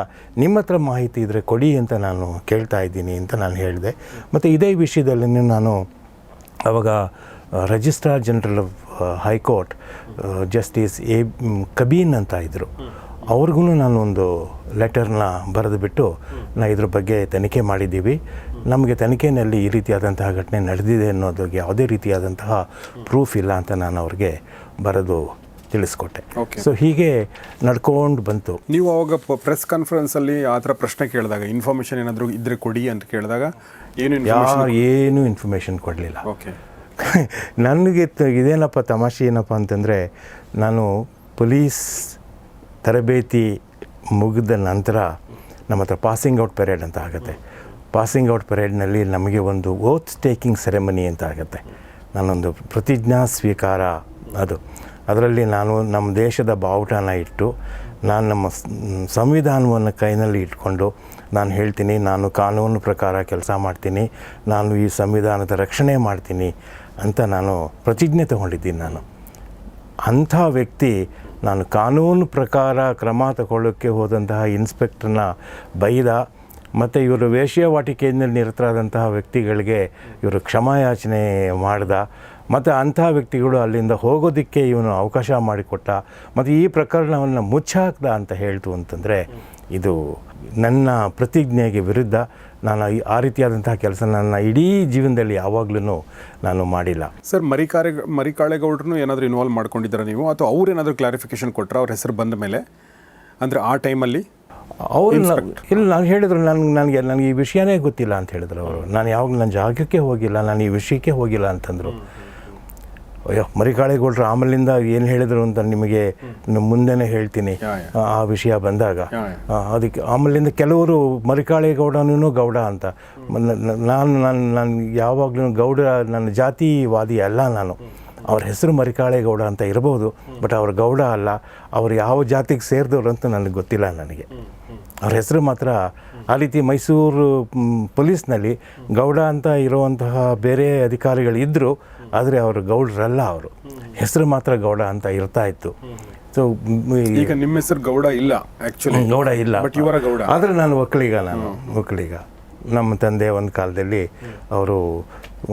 Speaker 2: ನಿಮ್ಮ ಹತ್ರ ಮಾಹಿತಿ ಇದ್ದರೆ ಕೊಡಿ ಅಂತ ನಾನು ಕೇಳ್ತಾ ಇದ್ದೀನಿ ಅಂತ ನಾನು ಹೇಳಿದೆ. ಮತ್ತು ಇದೇ ವಿಷಯದಲ್ಲಿ ನಾನು ಅವಾಗ registrar general of high court justice A Kabeen ಅಂತ ಇದ್ದರು ಅವ್ರಿಗೂ ನಾನು ಒಂದು ಲೆಟರ್ನ ಬರೆದುಬಿಟ್ಟು ನಾ ಇದ್ರ ಬಗ್ಗೆ ತನಿಖೆ ಮಾಡಿದ್ದೀವಿ. ನಮಗೆ ತನಿಖೆಯಲ್ಲಿ ಈ ರೀತಿಯಾದಂತಹ ಘಟನೆ ನಡೆದಿದೆ ಅನ್ನೋದಕ್ಕೆ ಯಾವುದೇ ರೀತಿಯಾದಂತಹ ಪ್ರೂಫ್ ಇಲ್ಲ ಅಂತ ನಾನು ಅವ್ರಿಗೆ ಬರೆದು ತಿಳಿಸ್ಕೊಟ್ಟೆ. ಸೊ ಹೀಗೆ ನಡ್ಕೊಂಡು ಬಂತು.
Speaker 1: ನೀವು ಅವಾಗ ಪ್ರೆಸ್ ಕಾನ್ಫರೆನ್ಸ್ ಅಲ್ಲಿ ಆ ಥರ ಪ್ರಶ್ನೆ ಕೇಳಿದಾಗ ಇನ್ಫಾರ್ಮೇಶನ್ ಏನಾದರೂ ಇದ್ರೆ ಕೊಡಿ ಅಂತ ಕೇಳಿದಾಗ ಏನು
Speaker 2: ಯಾರು ಏನು ಇನ್ಫಾರ್ಮೇಷನ್ ಕೊಡಲಿಲ್ಲ.
Speaker 1: ಓಕೆ
Speaker 2: ನನಗೆ ಇದೇನಪ್ಪ ತಮಾಷೆ ಏನಪ್ಪ ಅಂತಂದರೆ ನಾನು ಪೊಲೀಸ್ ತರಬೇತಿ ಮುಗಿದ ನಂತರ ನಮ್ಮ ಹತ್ರ ಪಾಸಿಂಗ್ ಔಟ್ ಪೆರೇಡ್ ಅಂತ ಆಗುತ್ತೆ. ಪಾಸಿಂಗ್ ಔಟ್ ಪೆರೇಡ್ನಲ್ಲಿ ನಮಗೆ ಒಂದು ಓತ್ ಟೇಕಿಂಗ್ ಸೆರೆಮನಿ ಅಂತ ಆಗುತ್ತೆ. ನಾನೊಂದು ಪ್ರತಿಜ್ಞಾ ಸ್ವೀಕಾರ ಅದು. ಅದರಲ್ಲಿ ನಾನು ನಮ್ಮ ದೇಶದ ಬಾವುಟನ ಇಟ್ಟು, ನಾನು ನಮ್ಮ ಸಂವಿಧಾನವನ್ನು ಕೈನಲ್ಲಿ ಇಟ್ಕೊಂಡು ನಾನು ಹೇಳ್ತೀನಿ, ನಾನು ಕಾನೂನು ಪ್ರಕಾರ ಕೆಲಸ ಮಾಡ್ತೀನಿ, ನಾನು ಈ ಸಂವಿಧಾನದ ರಕ್ಷಣೆ ಮಾಡ್ತೀನಿ ಅಂತ ನಾನು ಪ್ರತಿಜ್ಞೆ ತಗೊಂಡಿದ್ದೀನಿ ನಾನು. ಅಂಥ ವ್ಯಕ್ತಿ ನಾನು ಕಾನೂನು ಪ್ರಕಾರ ಕ್ರಮ ತಗೊಳ್ಳೋಕ್ಕೆ ಹೋದಂತಹ ಇನ್ಸ್ಪೆಕ್ಟರ್ನ ಬೈದ, ಮತ್ತು ಇವರು ವೇಶ್ಯವಾಟಿಕೆಯಿಂದ ನಿರತರಾದಂತಹ ವ್ಯಕ್ತಿಗಳಿಗೆ ಇವರು ಕ್ಷಮಾಯಾಚನೆ ಮಾಡ್ದ ಮತ್ತು ಅಂಥ ವ್ಯಕ್ತಿಗಳು ಅಲ್ಲಿಂದ ಹೋಗೋದಕ್ಕೆ ಇವನು ಅವಕಾಶ ಮಾಡಿಕೊಟ್ಟ ಮತ್ತು ಈ ಪ್ರಕರಣವನ್ನು ಮುಚ್ಚಾಕ್ದ ಅಂತ ಹೇಳ್ತು ಅಂತಂದರೆ ಇದು ನನ್ನ ಪ್ರತಿಜ್ಞೆಗೆ ವಿರುದ್ಧ ನಾನು ಆ ರೀತಿಯಾದಂತಹ ಕೆಲಸ ನನ್ನ ಇಡೀ ಜೀವನದಲ್ಲಿ ಯಾವಾಗಲೂ ನಾನು ಮಾಡಿಲ್ಲ.
Speaker 1: ಸರ್ ಮರಿಕಾರೆ ಮರಿಕಾಳೇಗೌಡ್ರನ್ನು ಏನಾದರೂ ಇನ್ವಾಲ್ವ್ ಮಾಡ್ಕೊಂಡಿದ್ದೀರಾ ನೀವು? ಅಥವಾ ಅವ್ರು ಏನಾದರೂ ಕ್ಲಾರಿಫಿಕೇಶನ್ ಕೊಟ್ಟರೆ ಅವ್ರ ಹೆಸರು ಬಂದ ಮೇಲೆ? ಅಂದರೆ ಆ ಟೈಮಲ್ಲಿ?
Speaker 2: ಅವರು ಇಲ್ಲ ನಾನು ಹೇಳಿದ್ರು ನನಗೆ ನನಗೆ ನನಗೆ ಈ ವಿಷಯನೇ ಗೊತ್ತಿಲ್ಲ ಅಂತ ಹೇಳಿದ್ರು ಅವರು. ನಾನು ಯಾವಾಗ ನನ್ನ ಜಾಗಕ್ಕೆ ಹೋಗಿಲ್ಲ ನಾನು ಈ ವಿಷಯಕ್ಕೆ ಹೋಗಿಲ್ಲ ಅಂತಂದರು. ಅಯ್ಯೋ ಮರಿಕಾಳೇಗೌಡರು ಆಮೇಲಿಂದ ಏನು ಹೇಳಿದರು ಅಂತ ನಿಮಗೆ ಮುಂದೆನೆ ಹೇಳ್ತೀನಿ. ಆ ವಿಷಯ ಬಂದಾಗ. ಅದಕ್ಕೆ ಆಮೇಲಿಂದ ಕೆಲವರು ಮರಿಕಾಳೇಗೌಡನೂ ಗೌಡ ಅಂತ. ನಾನು ನಾನು ನಾನು ಯಾವಾಗಲೂ ಗೌಡ ನನ್ನ ಜಾತಿವಾದಿ ಅಲ್ಲ ನಾನು. ಅವ್ರ ಹೆಸರು ಮರಿಕಾಳೆ ಗೌಡ ಅಂತ ಇರಬಹುದು ಬಟ್ ಅವ್ರ ಗೌಡ ಅಲ್ಲ. ಅವ್ರು ಯಾವ ಜಾತಿಗೆ ಸೇರಿದವ್ರು ಅಂತ ನನಗೆ ಗೊತ್ತಿಲ್ಲ ನನಗೆ. ಅವ್ರ ಹೆಸರು ಮಾತ್ರ ಆ ರೀತಿ ಮೈಸೂರು ಪೊಲೀಸ್ನಲ್ಲಿ ಗೌಡ ಅಂತ ಇರುವಂತಹ ಬೇರೆ ಅಧಿಕಾರಿಗಳು ಇದ್ದರು ಆದರೆ ಅವರು ಗೌಡ್ರಲ್ಲ ಅವರು. ಹೆಸರು ಮಾತ್ರ ಗೌಡ ಅಂತ ಇರ್ತಾ ಇತ್ತು ಸೊ
Speaker 1: ಈಗ ನಿಮ್ಮ ಹೆಸರು ಗೌಡ ಇಲ್ಲ ಆ್ಯಕ್ಚುಲಿ
Speaker 2: ಗೌಡ ಇಲ್ಲ.
Speaker 1: ಬಟ್ ಇವರ ಗೌಡ.
Speaker 2: ಆದರೆ ನಾನು ಒಕ್ಕಲಿಗ ನಾನು ಒಕ್ಕಲಿಗ. ನಮ್ಮ ತಂದೆ ಒಂದು ಕಾಲದಲ್ಲಿ ಅವರು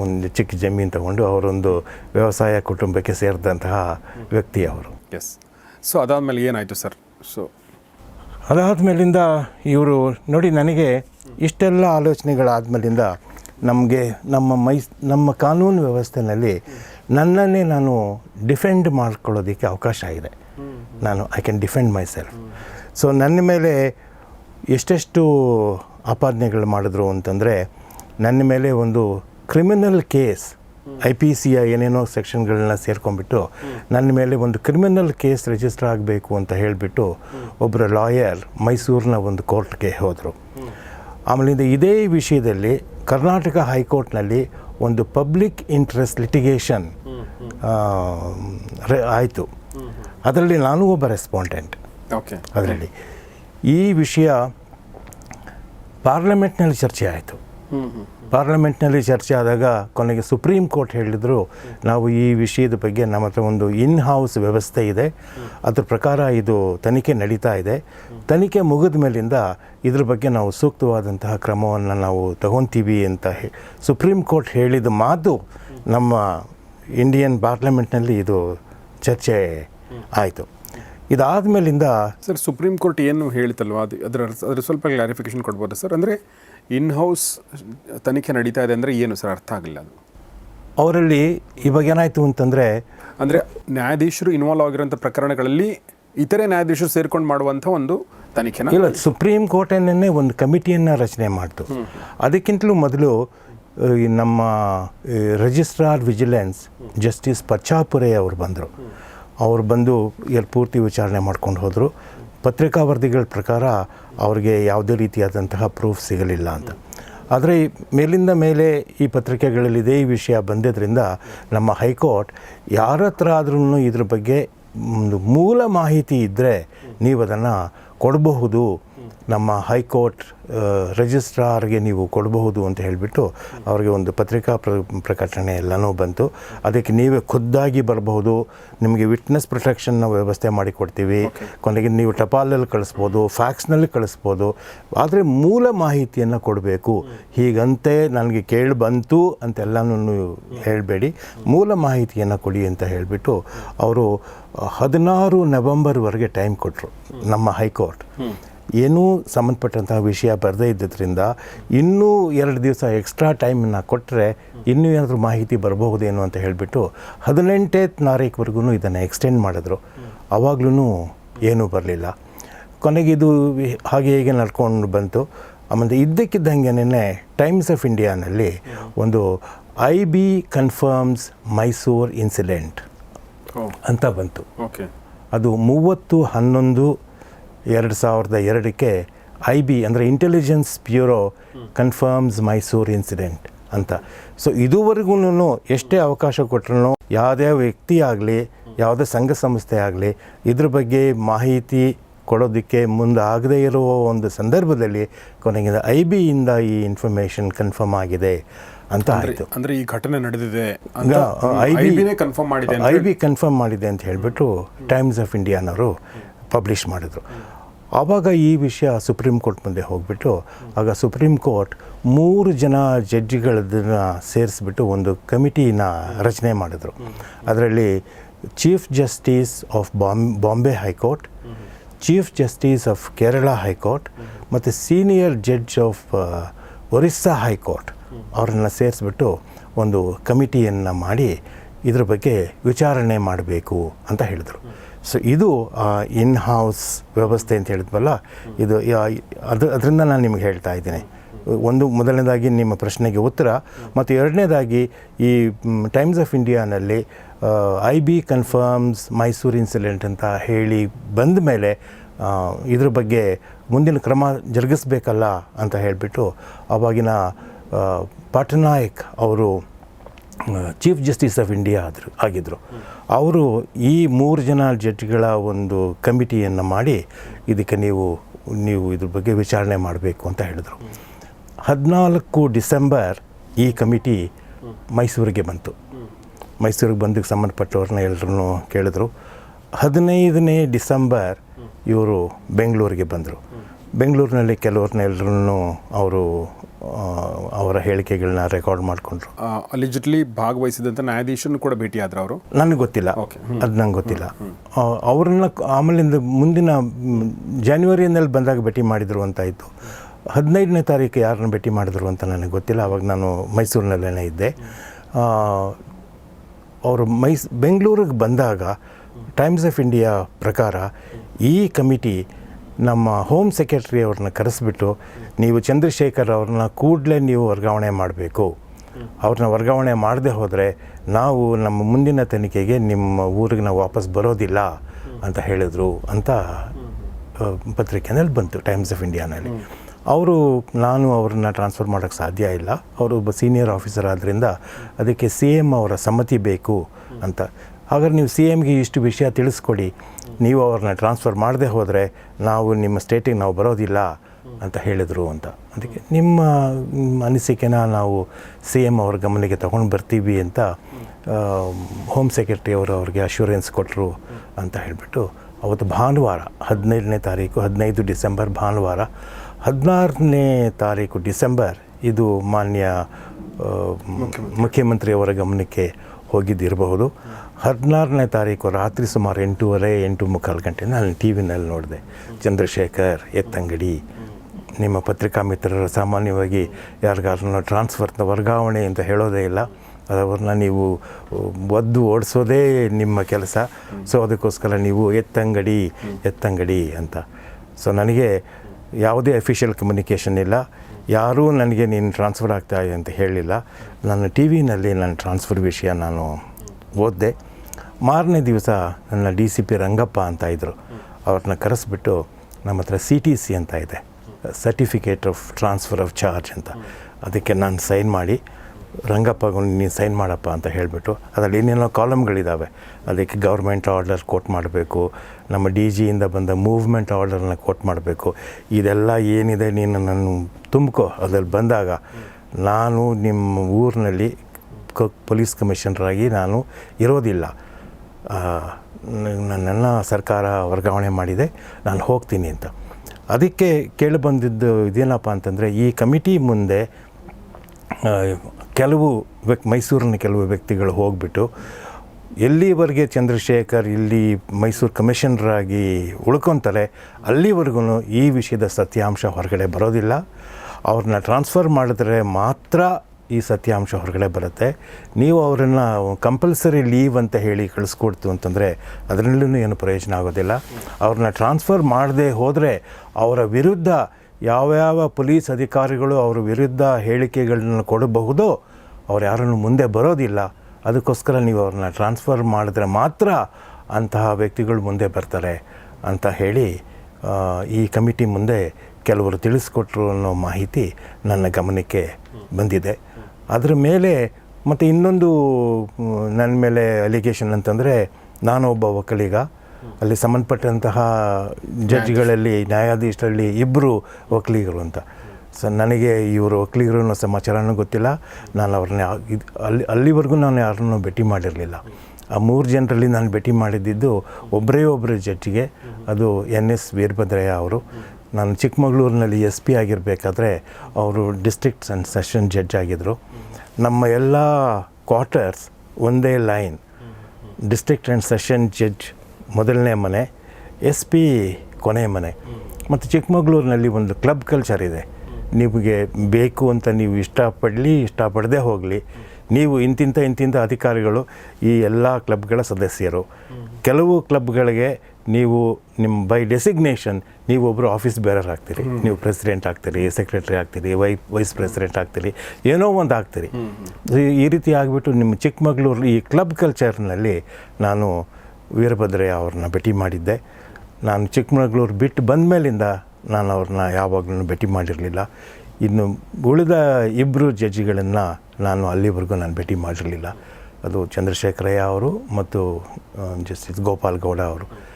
Speaker 2: ಒಂದು ಚಿಕ್ಕ ಜಮೀನು ತಗೊಂಡು ಅವರೊಂದು ವ್ಯವಸಾಯ ಕುಟುಂಬಕ್ಕೆ ಸೇರಿದಂತಹ ವ್ಯಕ್ತಿ ಅವರು.
Speaker 1: ಎಸ್ ಸೊ ಅದಾದಮೇಲೆ ಏನಾಯಿತು ಸರ್? ಸೊ
Speaker 2: ಅದಾದ ಮೇಲಿಂದ ಇವರು ನೋಡಿ ನನಗೆ ಇಷ್ಟೆಲ್ಲ ಆಲೋಚನೆಗಳಾದ್ಮೇಲಿಂದ ನಮಗೆ ನಮ್ಮ ಮೈ, ನಮ್ಮ ಕಾನೂನು ವ್ಯವಸ್ಥೆಯಲ್ಲಿ ನನ್ನನ್ನೇ ನಾನು ಡಿಫೆಂಡ್ ಮಾಡ್ಕೊಳ್ಳೋದಕ್ಕೆ ಅವಕಾಶ ಇದೆ. ನಾನು I can defend myself so ನನ್ನ ಮೇಲೆ ಎಷ್ಟೆಷ್ಟು ಆಪಾದನೆಗಳು ಮಾಡಿದ್ರು ಅಂತಂದರೆ, ನನ್ನ ಮೇಲೆ ಒಂದು ಕ್ರಿಮಿನಲ್ ಕೇಸ್ ಐ ಪಿ ಸಿಯ ಏನೇನೋ ಸೆಕ್ಷನ್ಗಳನ್ನ ಸೇರ್ಕೊಂಡ್ಬಿಟ್ಟು ನನ್ನ ಮೇಲೆ ಒಂದು ಕ್ರಿಮಿನಲ್ ಕೇಸ್ ರಿಜಿಸ್ಟರ್ ಆಗಬೇಕು ಅಂತ ಹೇಳಿಬಿಟ್ಟು ಒಬ್ಬರ ಲಾಯರ್ ಮೈಸೂರಿನ ಒಂದು ಕೋರ್ಟ್ಗೆ ಹೋದರು. ಆಮೇಲಿಂದ ಇದೇ ವಿಷಯದಲ್ಲಿ ಕರ್ನಾಟಕ ಹೈಕೋರ್ಟ್ನಲ್ಲಿ ಒಂದು ಪಬ್ಲಿಕ್ ಇಂಟ್ರೆಸ್ಟ್ ಲಿಟಿಗೇಷನ್ ಆಯಿತು. ಅದರಲ್ಲಿ ನಾನು ಒಬ್ಬ ರೆಸ್ಪಾಂಡೆಂಟ್.
Speaker 1: ಓಕೆ.
Speaker 2: ಅದರಲ್ಲಿ. ಈ ವಿಷಯ ಪಾರ್ಲಿಮೆಂಟ್ನಲ್ಲಿ ಚರ್ಚೆ ಆಯಿತು. ಪಾರ್ಲಿಮೆಂಟ್ನಲ್ಲಿ ಚರ್ಚೆ ಆದಾಗ ಕೊನೆಗೆ ಸುಪ್ರೀಂ ಕೋರ್ಟ್ ಹೇಳಿದರು, ನಾವು ಈ ವಿಷಯದ ಬಗ್ಗೆ ನಮ್ಮ ಹತ್ರ ಒಂದು ಇನ್ ಹೌಸ್ ವ್ಯವಸ್ಥೆ ಇದೆ. ಅದ್ರ ಪ್ರಕಾರ ಇದು ತನಿಖೆ ನಡೀತಾ ಇದೆ. ತನಿಖೆ ಮುಗಿದ ಮೇಲಿಂದ ಇದ್ರ ಬಗ್ಗೆ ನಾವು ಸೂಕ್ತವಾದಂತಹ ಕ್ರಮವನ್ನು ನಾವು ತಗೊತೀವಿ ಅಂತ ಹೇ, ಸುಪ್ರೀಂ ಕೋರ್ಟ್ ಹೇಳಿದ ಮಾತು ನಮ್ಮ ಇಂಡಿಯನ್ ಪಾರ್ಲಿಮೆಂಟ್ನಲ್ಲಿ ಇದು ಚರ್ಚೆ ಆಯಿತು. ಇದಾದ ಮೇಲಿಂದ
Speaker 1: ಸರ್, ಸುಪ್ರೀಂ ಕೋರ್ಟ್ ಏನು ಹೇಳ್ತಲ್ವ? ಅದು, ಅದರ, ಅದ್ರ ಸ್ವಲ್ಪ ಕ್ಲಾರಿಫಿಕೇಶನ್ ಕೊಡ್ಬೋದಾ ಸರ್? ಅಂದರೆ ಇನ್ ಹೌಸ್ ತನಿಖೆ ನಡೀತಾ ಇದೆ ಅಂದರೆ ಏನು ಸರ್? ಅರ್ಥ ಆಗಲಿಲ್ಲ ಅದು.
Speaker 2: ಅವರಲ್ಲಿ ಇವಾಗ ಏನಾಯಿತು ಅಂತಂದರೆ
Speaker 1: ಅಂದರೆ ನ್ಯಾಯಾಧೀಶರು ಇನ್ವಾಲ್ವ್ ಆಗಿರೋಂಥ ಪ್ರಕರಣಗಳಲ್ಲಿ ಇತರೆ ನ್ಯಾಯಾಧೀಶರು ಸೇರ್ಕೊಂಡು ಮಾಡುವಂಥ ಒಂದು ತನಿಖೆ
Speaker 2: ಇಲ್ಲ ಸುಪ್ರೀಂ ಕೋರ್ಟನ್ನೇ ಒಂದು ಕಮಿಟಿಯನ್ನು ರಚನೆ ಮಾಡ್ತು. ಅದಕ್ಕಿಂತಲೂ ಮೊದಲು ಈ ನಮ್ಮ ರಿಜಿಸ್ಟ್ರಾರ್ ವಿಜಿಲೆನ್ಸ್ ಜಸ್ಟಿಸ್ ಪಚ್ಚಾಪುರೆ ಅವರು ಬಂದರು. ಅವರು ಬಂದು ಎಲ್ಲಿ ಪೂರ್ತಿ ವಿಚಾರಣೆ ಮಾಡ್ಕೊಂಡು ಹೋದರು. ಪತ್ರಿಕಾ ವರದಿಗಳ ಪ್ರಕಾರ ಅವ್ರಿಗೆ ಯಾವುದೇ ರೀತಿಯಾದಂತಹ ಪ್ರೂಫ್ ಸಿಗಲಿಲ್ಲ ಅಂತ. ಆದರೆ ಈ ಮೇಲಿಂದ ಮೇಲೆ ಈ ಪತ್ರಿಕೆಗಳಲ್ಲಿ ಇದೇ ವಿಷಯ ಬಂದಿದ್ದರಿಂದ ನಮ್ಮ ಹೈಕೋರ್ಟ್ ಯಾರ ಹತ್ರ ಆದ್ರೂ ಇದ್ರ ಬಗ್ಗೆ ಒಂದು ಮೂಲ ಮಾಹಿತಿ ಇದ್ದರೆ ನೀವು ಅದನ್ನು ಕೊಡಬಹುದು ನಮ್ಮ ಹೈಕೋರ್ಟ್ ರಿಜಿಸ್ಟ್ರಾರ್ಗೆ ನೀವು ಕೊಡಬಹುದು ಅಂತ ಹೇಳಿಬಿಟ್ಟು ಅವರಿಗೆ ಒಂದು ಪತ್ರಿಕಾ ಪ್ರ ಪ್ರಕಟಣೆ ಎಲ್ಲನೂ ಬಂತು. ಅದಕ್ಕೆ ನೀವೇ ಖುದ್ದಾಗಿ ಬರಬಹುದು. ನಿಮಗೆ ವಿಟ್ನೆಸ್ ಪ್ರೊಟೆಕ್ಷನ್ನ ವ್ಯವಸ್ಥೆ ಮಾಡಿಕೊಡ್ತೀವಿ. ಕೊನೆಗೆ ನೀವು ಟಪಾಲಲ್ಲಿ ಕಳಿಸ್ಬೋದು ಫ್ಯಾಕ್ಸ್ನಲ್ಲಿ ಕಳಿಸ್ಬೋದು. ಆದರೆ ಮೂಲ ಮಾಹಿತಿಯನ್ನು ಕೊಡಬೇಕು. ಹೀಗಂತೆ ನನಗೆ ಕೇಳಿ ಬಂತು ಅಂತೆಲ್ಲನೂ ಹೇಳಬೇಡಿ. ಮೂಲ ಮಾಹಿತಿಯನ್ನು ಕೊಡಿ ಅಂತ ಹೇಳಿಬಿಟ್ಟು ಅವರು ಹದಿನಾರು ನವೆಂಬರ್ವರೆಗೆ ಟೈಮ್ ಕೊಟ್ಟರು ನಮ್ಮ ಹೈಕೋರ್ಟ್. ಏನೂ ಸಂಬಂಧಪಟ್ಟಂತಹ ವಿಷಯ ಬರದೇ ಇದ್ದದ್ರಿಂದ ಇನ್ನೂ ಎರಡು ದಿವಸ ಎಕ್ಸ್ಟ್ರಾ ಟೈಮನ್ನು ಕೊಟ್ಟರೆ ಇನ್ನೂ ಏನಾದರೂ ಮಾಹಿತಿ ಬರಬಹುದೇನು ಅಂತ ಹೇಳಿಬಿಟ್ಟು ಹದಿನೆಂಟೇ ತಾರೀಕುವರೆಗೂ ಇದನ್ನು ಎಕ್ಸ್ಟೆಂಡ್ ಮಾಡಿದ್ರು. ಆವಾಗಲೂ ಏನೂ ಬರಲಿಲ್ಲ. ಕೊನೆಗೆ ಇದು ಹಾಗೆ ಹೇಗೆ ನಡ್ಕೊಂಡು ಬಂತು. ಆಮೇಲೆ ಇದ್ದಕ್ಕಿದ್ದಂಗೆನೇ ಟೈಮ್ಸ್ ಆಫ್ ಇಂಡಿಯಾನಲ್ಲಿ ಒಂದು I B confirms Mysore incident ಅಂತ ಬಂತು.
Speaker 1: ಓಕೆ.
Speaker 2: ಅದು ಮೂವತ್ತು ಹನ್ನೊಂದು ಎರಡು ಸಾವಿರದ ಎರಡಕ್ಕೆ ಐ ಬಿ ಅಂದರೆ intelligence bureau confirms Mysuru incident ಅಂತ. ಸೊ ಇದುವರೆಗೂ ಎಷ್ಟೇ ಅವಕಾಶ ಕೊಟ್ಟರು ಯಾವುದೇ ವ್ಯಕ್ತಿ ಆಗಲಿ ಯಾವುದೇ ಸಂಘ ಸಂಸ್ಥೆ ಆಗಲಿ ಇದ್ರ ಬಗ್ಗೆ ಮಾಹಿತಿ ಕೊಡೋದಕ್ಕೆ ಮುಂದೆ ಆಗದೇ ಇರುವ ಒಂದು ಸಂದರ್ಭದಲ್ಲಿ ಕೊನೆಗೆ ಐ ಇಂದ ಈ ಇನ್ಫಾರ್ಮೇಷನ್ ಕನ್ಫರ್ಮ್ ಆಗಿದೆ ಅಂತ ಆಯಿತು.
Speaker 1: ಅಂದರೆ ಈ ಘಟನೆ ನಡೆದಿದೆ
Speaker 2: ಐ
Speaker 1: ಬಿ ಬಿನೇ ಕನ್ಫರ್ಮ್ ಮಾಡಿದೆ
Speaker 2: ಐ ಬಿ ಕನ್ಫರ್ಮ್ ಮಾಡಿದೆ ಅಂತ ಹೇಳಿಬಿಟ್ಟು ಟೈಮ್ಸ್ ಆಫ್ ಇಂಡಿಯಾನವರು ಪಬ್ಲಿಷ್ ಮಾಡಿದರು. ಆವಾಗ ಈ ವಿಷಯ ಸುಪ್ರೀಂ ಕೋರ್ಟ್ ಮುಂದೆ ಹೋಗ್ಬಿಟ್ಟು, ಆಗ ಸುಪ್ರೀಂ ಕೋರ್ಟ್ ಮೂರು ಜನ ಜಡ್ಜಿಗಳದನ್ನ ಸೇರಿಸ್ಬಿಟ್ಟು ಒಂದು ಕಮಿಟಿನ ರಚನೆ ಮಾಡಿದರು. ಅದರಲ್ಲಿ chief justice of bomb Bombay high court, chief justice of Kerala high court, ಮತ್ತು senior judge of Orissa high court ಅವ್ರನ್ನ ಸೇರಿಸ್ಬಿಟ್ಟು ಒಂದು ಕಮಿಟಿಯನ್ನು ಮಾಡಿ ಇದ್ರ ಬಗ್ಗೆ ವಿಚಾರಣೆ ಮಾಡಬೇಕು ಅಂತ ಹೇಳಿದರು. ಸೊ ಇದು ಇನ್ ಹೌಸ್ ವ್ಯವಸ್ಥೆ ಅಂತ ಹೇಳಿದ್ವಲ್ಲ, ಇದು ಅದು, ಅದರಿಂದ ನಾನು ನಿಮಗೆ ಹೇಳ್ತಾ ಇದ್ದೀನಿ. ಒಂದು, ಮೊದಲನೇದಾಗಿ ನಿಮ್ಮ ಪ್ರಶ್ನೆಗೆ ಉತ್ತರ, ಮತ್ತು ಎರಡನೇದಾಗಿ ಈ Times of ಇಂಡಿಯಾನಲ್ಲಿ I B confirms Mysuru incident ಅಂತ ಹೇಳಿ ಬಂದ ಮೇಲೆ ಇದ್ರ ಬಗ್ಗೆ ಮುಂದಿನ ಕ್ರಮ ಜರುಗಿಸ್ಬೇಕಲ್ಲ ಅಂತ ಹೇಳಿಬಿಟ್ಟು, ಅವಾಗಿನ ಪಟ್ನಾಯಕ್ ಅವರು ಚೀಫ್ ಜಸ್ಟಿಸ್ ಆಫ್ ಇಂಡಿಯಾ ಆದರು ಆಗಿದ್ದರು ಅವರು ಈ ಮೂರು ಜನ ಜಡ್ಜ್ಗಳ ಒಂದು ಕಮಿಟಿಯನ್ನು ಮಾಡಿ ಇದಕ್ಕೆ ನೀವು ನೀವು ಇದ್ರ ಬಗ್ಗೆ ವಿಚಾರಣೆ ಮಾಡಬೇಕು ಅಂತ ಹೇಳಿದರು. ಹದಿನಾಲ್ಕು ಡಿಸೆಂಬರ್ ಈ ಕಮಿಟಿ ಮೈಸೂರಿಗೆ ಬಂತು. ಮೈಸೂರಿಗೆ ಬಂದಕ್ಕೆ ಸಂಬಂಧಪಟ್ಟವ್ರನ್ನ ಎಲ್ಲರೂ ಕೇಳಿದ್ರು. ಹದಿನೈದನೇ ಡಿಸೆಂಬರ್ ಇವರು ಬೆಂಗಳೂರಿಗೆ ಬಂದರು. ಬೆಂಗಳೂರಿನಲ್ಲಿ ಕೆಲವ್ರನ್ನ ಎಲ್ಲರನ್ನೂ ಅವರು ಅವರ ಹೇಳಿಕೆಗಳನ್ನ ರೆಕಾರ್ಡ್ ಮಾಡಿಕೊಂಡ್ರು.
Speaker 1: ಅಲಿಜಿಟ್ಲಿ ಭಾಗವಹಿಸಿದಂಥ ನ್ಯಾಯಾಧೀಶರನ್ನು ಕೂಡ ಭೇಟಿಯಾದ್ರು ಅವರು?
Speaker 2: ನನಗೆ ಗೊತ್ತಿಲ್ಲ. ಅದು ನಂಗೆ ಗೊತ್ತಿಲ್ಲ. ಅವ್ರನ್ನ ಆಮೇಲಿಂದ ಮುಂದಿನ ಮ್, ಜಾನ್ವರಿಯಲ್ಲಿ ಬಂದಾಗ ಭೇಟಿ ಮಾಡಿದರು ಅಂತ ಇತ್ತು. ಹದಿನೈದನೇ ತಾರೀಕು ಯಾರನ್ನ ಭೇಟಿ ಮಾಡಿದ್ರು ಅಂತ ನನಗೆ ಗೊತ್ತಿಲ್ಲ. ಅವಾಗ ನಾನು ಮೈಸೂರಿನಲ್ಲೇ ಇದ್ದೆ. ಅವರು ಮೈಸ್ ಬೆಂಗಳೂರಿಗೆ ಬಂದಾಗ ಟೈಮ್ಸ್ ಆಫ್ ಇಂಡಿಯಾ ಪ್ರಕಾರ ಈ ಕಮಿಟಿ ನಮ್ಮ ಹೋಮ್ ಸೆಕ್ರೆಟರಿ ಅವ್ರನ್ನ ಕರೆಸಿಬಿಟ್ಟು ನೀವು ಚಂದ್ರಶೇಖರ್ ಅವ್ರನ್ನ ಕೂಡಲೇ ನೀವು ವರ್ಗಾವಣೆ ಮಾಡಬೇಕು. ಅವ್ರನ್ನ ವರ್ಗಾವಣೆ ಮಾಡದೆ ಹೋದರೆ ನಾವು ನಮ್ಮ ಮುಂದಿನ ತನಿಖೆಗೆ ನಿಮ್ಮ ಊರಿಗೆ ನಾವು ವಾಪಸ್ ಬರೋದಿಲ್ಲ ಅಂತ ಹೇಳಿದರು ಅಂತ ಪತ್ರಿಕೆನಲ್ಲಿ ಬಂತು ಟೈಮ್ಸ್ ಆಫ್ ಇಂಡಿಯಾನಲ್ಲಿ ಅವರು ನಾನು ಅವ್ರನ್ನ ಟ್ರಾನ್ಸ್ಫರ್ ಮಾಡೋಕ್ಕೆ ಸಾಧ್ಯ ಇಲ್ಲ. ಅವರು ಒಬ್ಬ ಸೀನಿಯರ್ ಆಫೀಸರ್ ಆದ್ದರಿಂದ ಅದಕ್ಕೆ ಸಿ ಎಂ ಅವರ ಸಮ್ಮತಿ ಬೇಕು ಅಂತ. ಹಾಗಾದ್ರೆ ನೀವು ಸಿ ಎಮ್ಗೆ ಇಷ್ಟು ವಿಷಯ ತಿಳಿಸ್ಕೊಡಿ. ನೀವು ಅವ್ರನ್ನ ಟ್ರಾನ್ಸ್ಫರ್ ಮಾಡದೆ ಹೋದರೆ ನಾವು ನಿಮ್ಮ ಸ್ಟೇಟಿಗೆ ನಾವು ಬರೋದಿಲ್ಲ ಅಂತ ಹೇಳಿದರು ಅಂತ. ಅದಕ್ಕೆ ನಿಮ್ಮ ಅನಿಸಿಕೆನ ನಾವು ಸಿ ಎಂ ಅವ್ರ ಗಮನಕ್ಕೆ ತಗೊಂಡು ಬರ್ತೀವಿ ಅಂತ ಹೋಮ್ ಸೆಕ್ರೆಟರಿ ಅವರು ಅವ್ರಿಗೆ ಅಶ್ಯೂರೆನ್ಸ್ ಕೊಟ್ಟರು ಅಂತ ಹೇಳಿಬಿಟ್ಟು ಅವತ್ತು ಭಾನುವಾರ, ಹದಿನೈದನೇ ತಾರೀಕು, ಹದಿನೈದು ಡಿಸೆಂಬರ್ ಭಾನುವಾರ, ಹದಿನಾರನೇ ತಾರೀಕು ಡಿಸೆಂಬರ್ ಇದು ಮಾನ್ಯ ಮುಖ್ಯಮಂತ್ರಿಯವರ ಗಮನಕ್ಕೆ ಹೋಗಿದ್ದಿರಬಹುದು. ಹದಿನಾರನೇ ತಾರೀಕು ರಾತ್ರಿ ಸುಮಾರು ಎಂಟೂವರೆ, ಎಂಟು ಮುಕ್ಕಾಲು ಗಂಟೆ ನಾನು ಟಿ ವಿನಲ್ಲಿ ನೋಡಿದೆ. ಚಂದ್ರಶೇಖರ್, ಎತ್ತಂಗಡಿ, ನಿಮ್ಮ ಪತ್ರಿಕಾ ಮಿತ್ರರು ಸಾಮಾನ್ಯವಾಗಿ ಯಾರಿಗಾದ್ರೂ ಟ್ರಾನ್ಸ್ಫರ್ನ ವರ್ಗಾವಣೆ ಅಂತ ಹೇಳೋದೇ ಇಲ್ಲ. ಅದವ್ರನ್ನ ನೀವು ಒದ್ದು ಓಡಿಸೋದೇ ನಿಮ್ಮ ಕೆಲಸ. ಸೊ, ಅದಕ್ಕೋಸ್ಕರ ನೀವು ಎತ್ತಂಗಡಿ ಎತ್ತಂಗಡಿ ಅಂತ. ಸೊ, ನನಗೆ ಯಾವುದೇ ಅಫಿಷಿಯಲ್ ಕಮ್ಯುನಿಕೇಷನ್ ಇಲ್ಲ. ಯಾರೂ ನನಗೆ ನೀನು ಟ್ರಾನ್ಸ್ಫರ್ ಆಗ್ತಾಯಿದೆ ಅಂತ ಹೇಳಿಲ್ಲ. ನಾನು ಟಿ ವಿನಲ್ಲಿ ನನ್ನ ಟ್ರಾನ್ಸ್ಫರ್ ವಿಷಯ ನಾನು ಓದಿದೆ. ಮಾರನೇ ದಿವಸ ನನ್ನ ಡಿ ಸಿ ಪಿ ರಂಗಪ್ಪ ಅಂತ ಇದ್ದರು ಅವ್ರನ್ನ ಕರೆಸ್ಬಿಟ್ಟು ನಮ್ಮ ಹತ್ರ ಸಿ ಟಿ ಸಿ ಅಂತ ಇದೆ. Certificate of transfer of charge ಅಂತ. ಅದಕ್ಕೆ ನಾನು ಸೈನ್ ಮಾಡಿ ರಂಗಪ್ಪಗೂ ನೀನು ಸೈನ್ ಮಾಡಪ್ಪ ಅಂತ ಹೇಳಿಬಿಟ್ಟು, ಅದರಲ್ಲಿ ಏನೇನೋ ಕಾಲಮ್ಗಳಿದ್ದಾವೆ ಅದಕ್ಕೆ ಗೌರ್ಮೆಂಟ್ ಆರ್ಡರ್ ಕೋಟ್ ಮಾಡಬೇಕು. ನಮ್ಮ ಡಿ ಜಿಯಿಂದ ಬಂದ ಮೂವ್ಮೆಂಟ್ ಆರ್ಡರನ್ನು ಕೋಟ್ ಮಾಡಬೇಕು. ಇದೆಲ್ಲ ಏನಿದೆ ನೀನು ನಾನು ತುಂಬ್ಕೋ. ಅದ್ರಲ್ಲಿ ಬಂದಾಗ ನಾನು ನಿಮ್ಮ ಊರಿನಲ್ಲಿ ಪೊಲೀಸ್ ಕಮಿಷನರಾಗಿ ನಾನು ಇರೋದಿಲ್ಲ. ನನ್ನನ್ನು ಸರ್ಕಾರ ವರ್ಗಾವಣೆ ಮಾಡಿದೆ, ನಾನು ಹೋಗ್ತೀನಿ ಅಂತ. ಅದಕ್ಕೆ ಕೇಳಿಬಂದಿದ್ದು ಇದೇನಪ್ಪ ಅಂತಂದರೆ, ಈ ಕಮಿಟಿ ಮುಂದೆ ಕೆಲವು ವ್ಯಕ್ ಮೈಸೂರಿನ ಕೆಲವು ವ್ಯಕ್ತಿಗಳು ಹೋಗ್ಬಿಟ್ಟು, ಎಲ್ಲಿವರೆಗೆ ಚಂದ್ರಶೇಖರ್ ಇಲ್ಲಿ ಮೈಸೂರು ಕಮಿಷನರಾಗಿ ಉಳ್ಕೊತಾರೆ, ಅಲ್ಲಿವರೆಗೂ ಈ ವಿಷಯದ ಸತ್ಯಾಂಶ ಹೊರಗಡೆ ಬರೋದಿಲ್ಲ. ಅವ್ರನ್ನ ಟ್ರಾನ್ಸ್ಫರ್ ಮಾಡಿದ್ರೆ ಮಾತ್ರ ಈ ಸತ್ಯಾಂಶ ಹೊರಗಡೆ ಬರುತ್ತೆ. ನೀವು ಅವರನ್ನು ಕಂಪಲ್ಸರಿ ಲೀವ್ ಅಂತ ಹೇಳಿ ಕಳಿಸ್ಕೊಡ್ತು ಅಂತಂದರೆ ಅದರಲ್ಲೂ ಏನು ಪ್ರಯೋಜನ ಆಗೋದಿಲ್ಲ. ಅವ್ರನ್ನ ಟ್ರಾನ್ಸ್ಫರ್ ಮಾಡದೆ ಹೋದರೆ ಅವರ ವಿರುದ್ಧ ಯಾವ್ಯಾವ ಪೊಲೀಸ್ ಅಧಿಕಾರಿಗಳು ಅವರ ವಿರುದ್ಧ ಹೇಳಿಕೆಗಳನ್ನ ಕೊಡಬಹುದೋ ಅವ್ರು ಯಾರನ್ನು ಮುಂದೆ ಬರೋದಿಲ್ಲ. ಅದಕ್ಕೋಸ್ಕರ ನೀವು ಅವ್ರನ್ನ ಟ್ರಾನ್ಸ್ಫರ್ ಮಾಡಿದ್ರೆ ಮಾತ್ರ ಅಂತಹ ವ್ಯಕ್ತಿಗಳು ಮುಂದೆ ಬರ್ತಾರೆ ಅಂತ ಹೇಳಿ ಈ ಕಮಿಟಿ ಮುಂದೆ ಕೆಲವರು ತಿಳಿಸ್ಕೊಟ್ರು ಅನ್ನೋ ಮಾಹಿತಿ ನನ್ನ ಗಮನಕ್ಕೆ ಬಂದಿದೆ. ಅದರ ಮೇಲೆ ಮತ್ತು ಇನ್ನೊಂದು ನನ್ನ ಮೇಲೆ ಅಲಿಗೇಷನ್ ಅಂತಂದರೆ ನಾನು ಒಬ್ಬ ಒಕ್ಕಲಿಗ. ಅಲ್ಲಿ ಸಂಬಂಧಪಟ್ಟಂತಹ ಜಡ್ಜ್ಗಳಲ್ಲಿ ನ್ಯಾಯಾಧೀಶರಲ್ಲಿ ಇಬ್ಬರು ಒಕ್ಕಲಿಗರು ಅಂತ. ಸೊ ನನಗೆ ಇವರು ಒಕ್ಕಲಿಗರು ಅನ್ನೋ ಸಮಾಚಾರನೂ ಗೊತ್ತಿಲ್ಲ. ನಾನು ಅವ್ರನ್ನ ಅಲ್ಲಿ ಅಲ್ಲಿವರೆಗೂ ನಾನು ಯಾರನ್ನೂ ಭೇಟಿ ಮಾಡಿರಲಿಲ್ಲ. ಆ ಮೂರು ಜನರಲ್ಲಿ ನಾನು ಭೇಟಿ ಮಾಡಿದ್ದಿದ್ದು ಒಬ್ಬರೇ ಒಬ್ಬರ ಜಡ್ಜಿಗೆ. ಅದು ಎನ್ ಎಸ್ ವೀರಭದ್ರಯ್ಯ ಅವರು. ನಾನು ಚಿಕ್ಕಮಗಳೂರಿನಲ್ಲಿ ಎಸ್ ಪಿ ಆಗಿರಬೇಕಾದ್ರೆ ಅವರು ಡಿಸ್ಟ್ರಿಕ್ಟ್ಸ್ ಆ್ಯಂಡ್ ಸೆಷನ್ ಜಡ್ಜ್ ಆಗಿದ್ದರು. ನಮ್ಮ ಎಲ್ಲ ಕ್ವಾರ್ಟರ್ಸ್ ಒಂದೇ line. District and session judge ಮೊದಲನೇ ಮನೆ, ಎಸ್ ಪಿ ಕೊನೆ ಮನೆ. ಮತ್ತು ಚಿಕ್ಕಮಗಳೂರಿನಲ್ಲಿ ಒಂದು ಕ್ಲಬ್ ಕಲ್ಚರ್ ಇದೆ. ನಿಮಗೆ ಬೇಕು ಅಂತ ನೀವು ಇಷ್ಟಪಡಲಿ, ಇಷ್ಟಪಡದೆ ಹೋಗಲಿ. ನೀವು ಇಂತಿಂಥ ಇಂತಿಂಥ ಅಧಿಕಾರಿಗಳು ಈ ಎಲ್ಲ ಕ್ಲಬ್ಗಳ ಸದಸ್ಯರು. ಕೆಲವು ಕ್ಲಬ್ಗಳಿಗೆ ನೀವು ನಿಮ್ಮ ಬೈ ಡೆಸಿಗ್ನೇಷನ್ ನೀವು ಒಬ್ಬರು ಆಫೀಸ್ ಬೇರರ್ ಆಗ್ತೀರಿ ನೀವು ಪ್ರೆಸಿಡೆಂಟ್ ಆಗ್ತೀರಿ ಸೆಕ್ರೆಟರಿ ಆಗ್ತೀರಿ ವೈ ವೈಸ್ ಪ್ರೆಸಿಡೆಂಟ್ ಆಗ್ತೀರಿ ಏನೋ ಒಂದು ಆಗ್ತೀರಿ. ಈ- ರೀತಿ ಆಗಿಬಿಟ್ಟು ನಿಮ್ಮ ಚಿಕ್ಕಮಗಳೂರು ಈ ಕ್ಲಬ್ ಕಲ್ಚರ್ನಲ್ಲಿ ನಾನು ವೀರಭದ್ರಯ್ಯ ಅವ್ರನ್ನ ಭೇಟಿ ಮಾಡಿದ್ದೆ. ನಾನು ಚಿಕ್ಕಮಗಳೂರು ಬಿಟ್ಟು ಬಂದ ಮೇಲಿಂದ ನಾನು ಅವ್ರನ್ನ ಯಾವಾಗಲೂ ಭೇಟಿ ಮಾಡಿರಲಿಲ್ಲ. ಇನ್ನು ಉಳಿದ ಇಬ್ಬರು ಜಡ್ಜಿಗಳನ್ನು ನಾನು ಅಲ್ಲಿವರೆಗೂ ನಾನು ಭೇಟಿ ಮಾಡಿರಲಿಲ್ಲ. ಅದು ಚಂದ್ರಶೇಖರಯ್ಯ ಅವರು ಮತ್ತು ಜಸ್ಟಿಸ್ ಗೋಪಾಲ್ ಗೌಡ ಅವರು.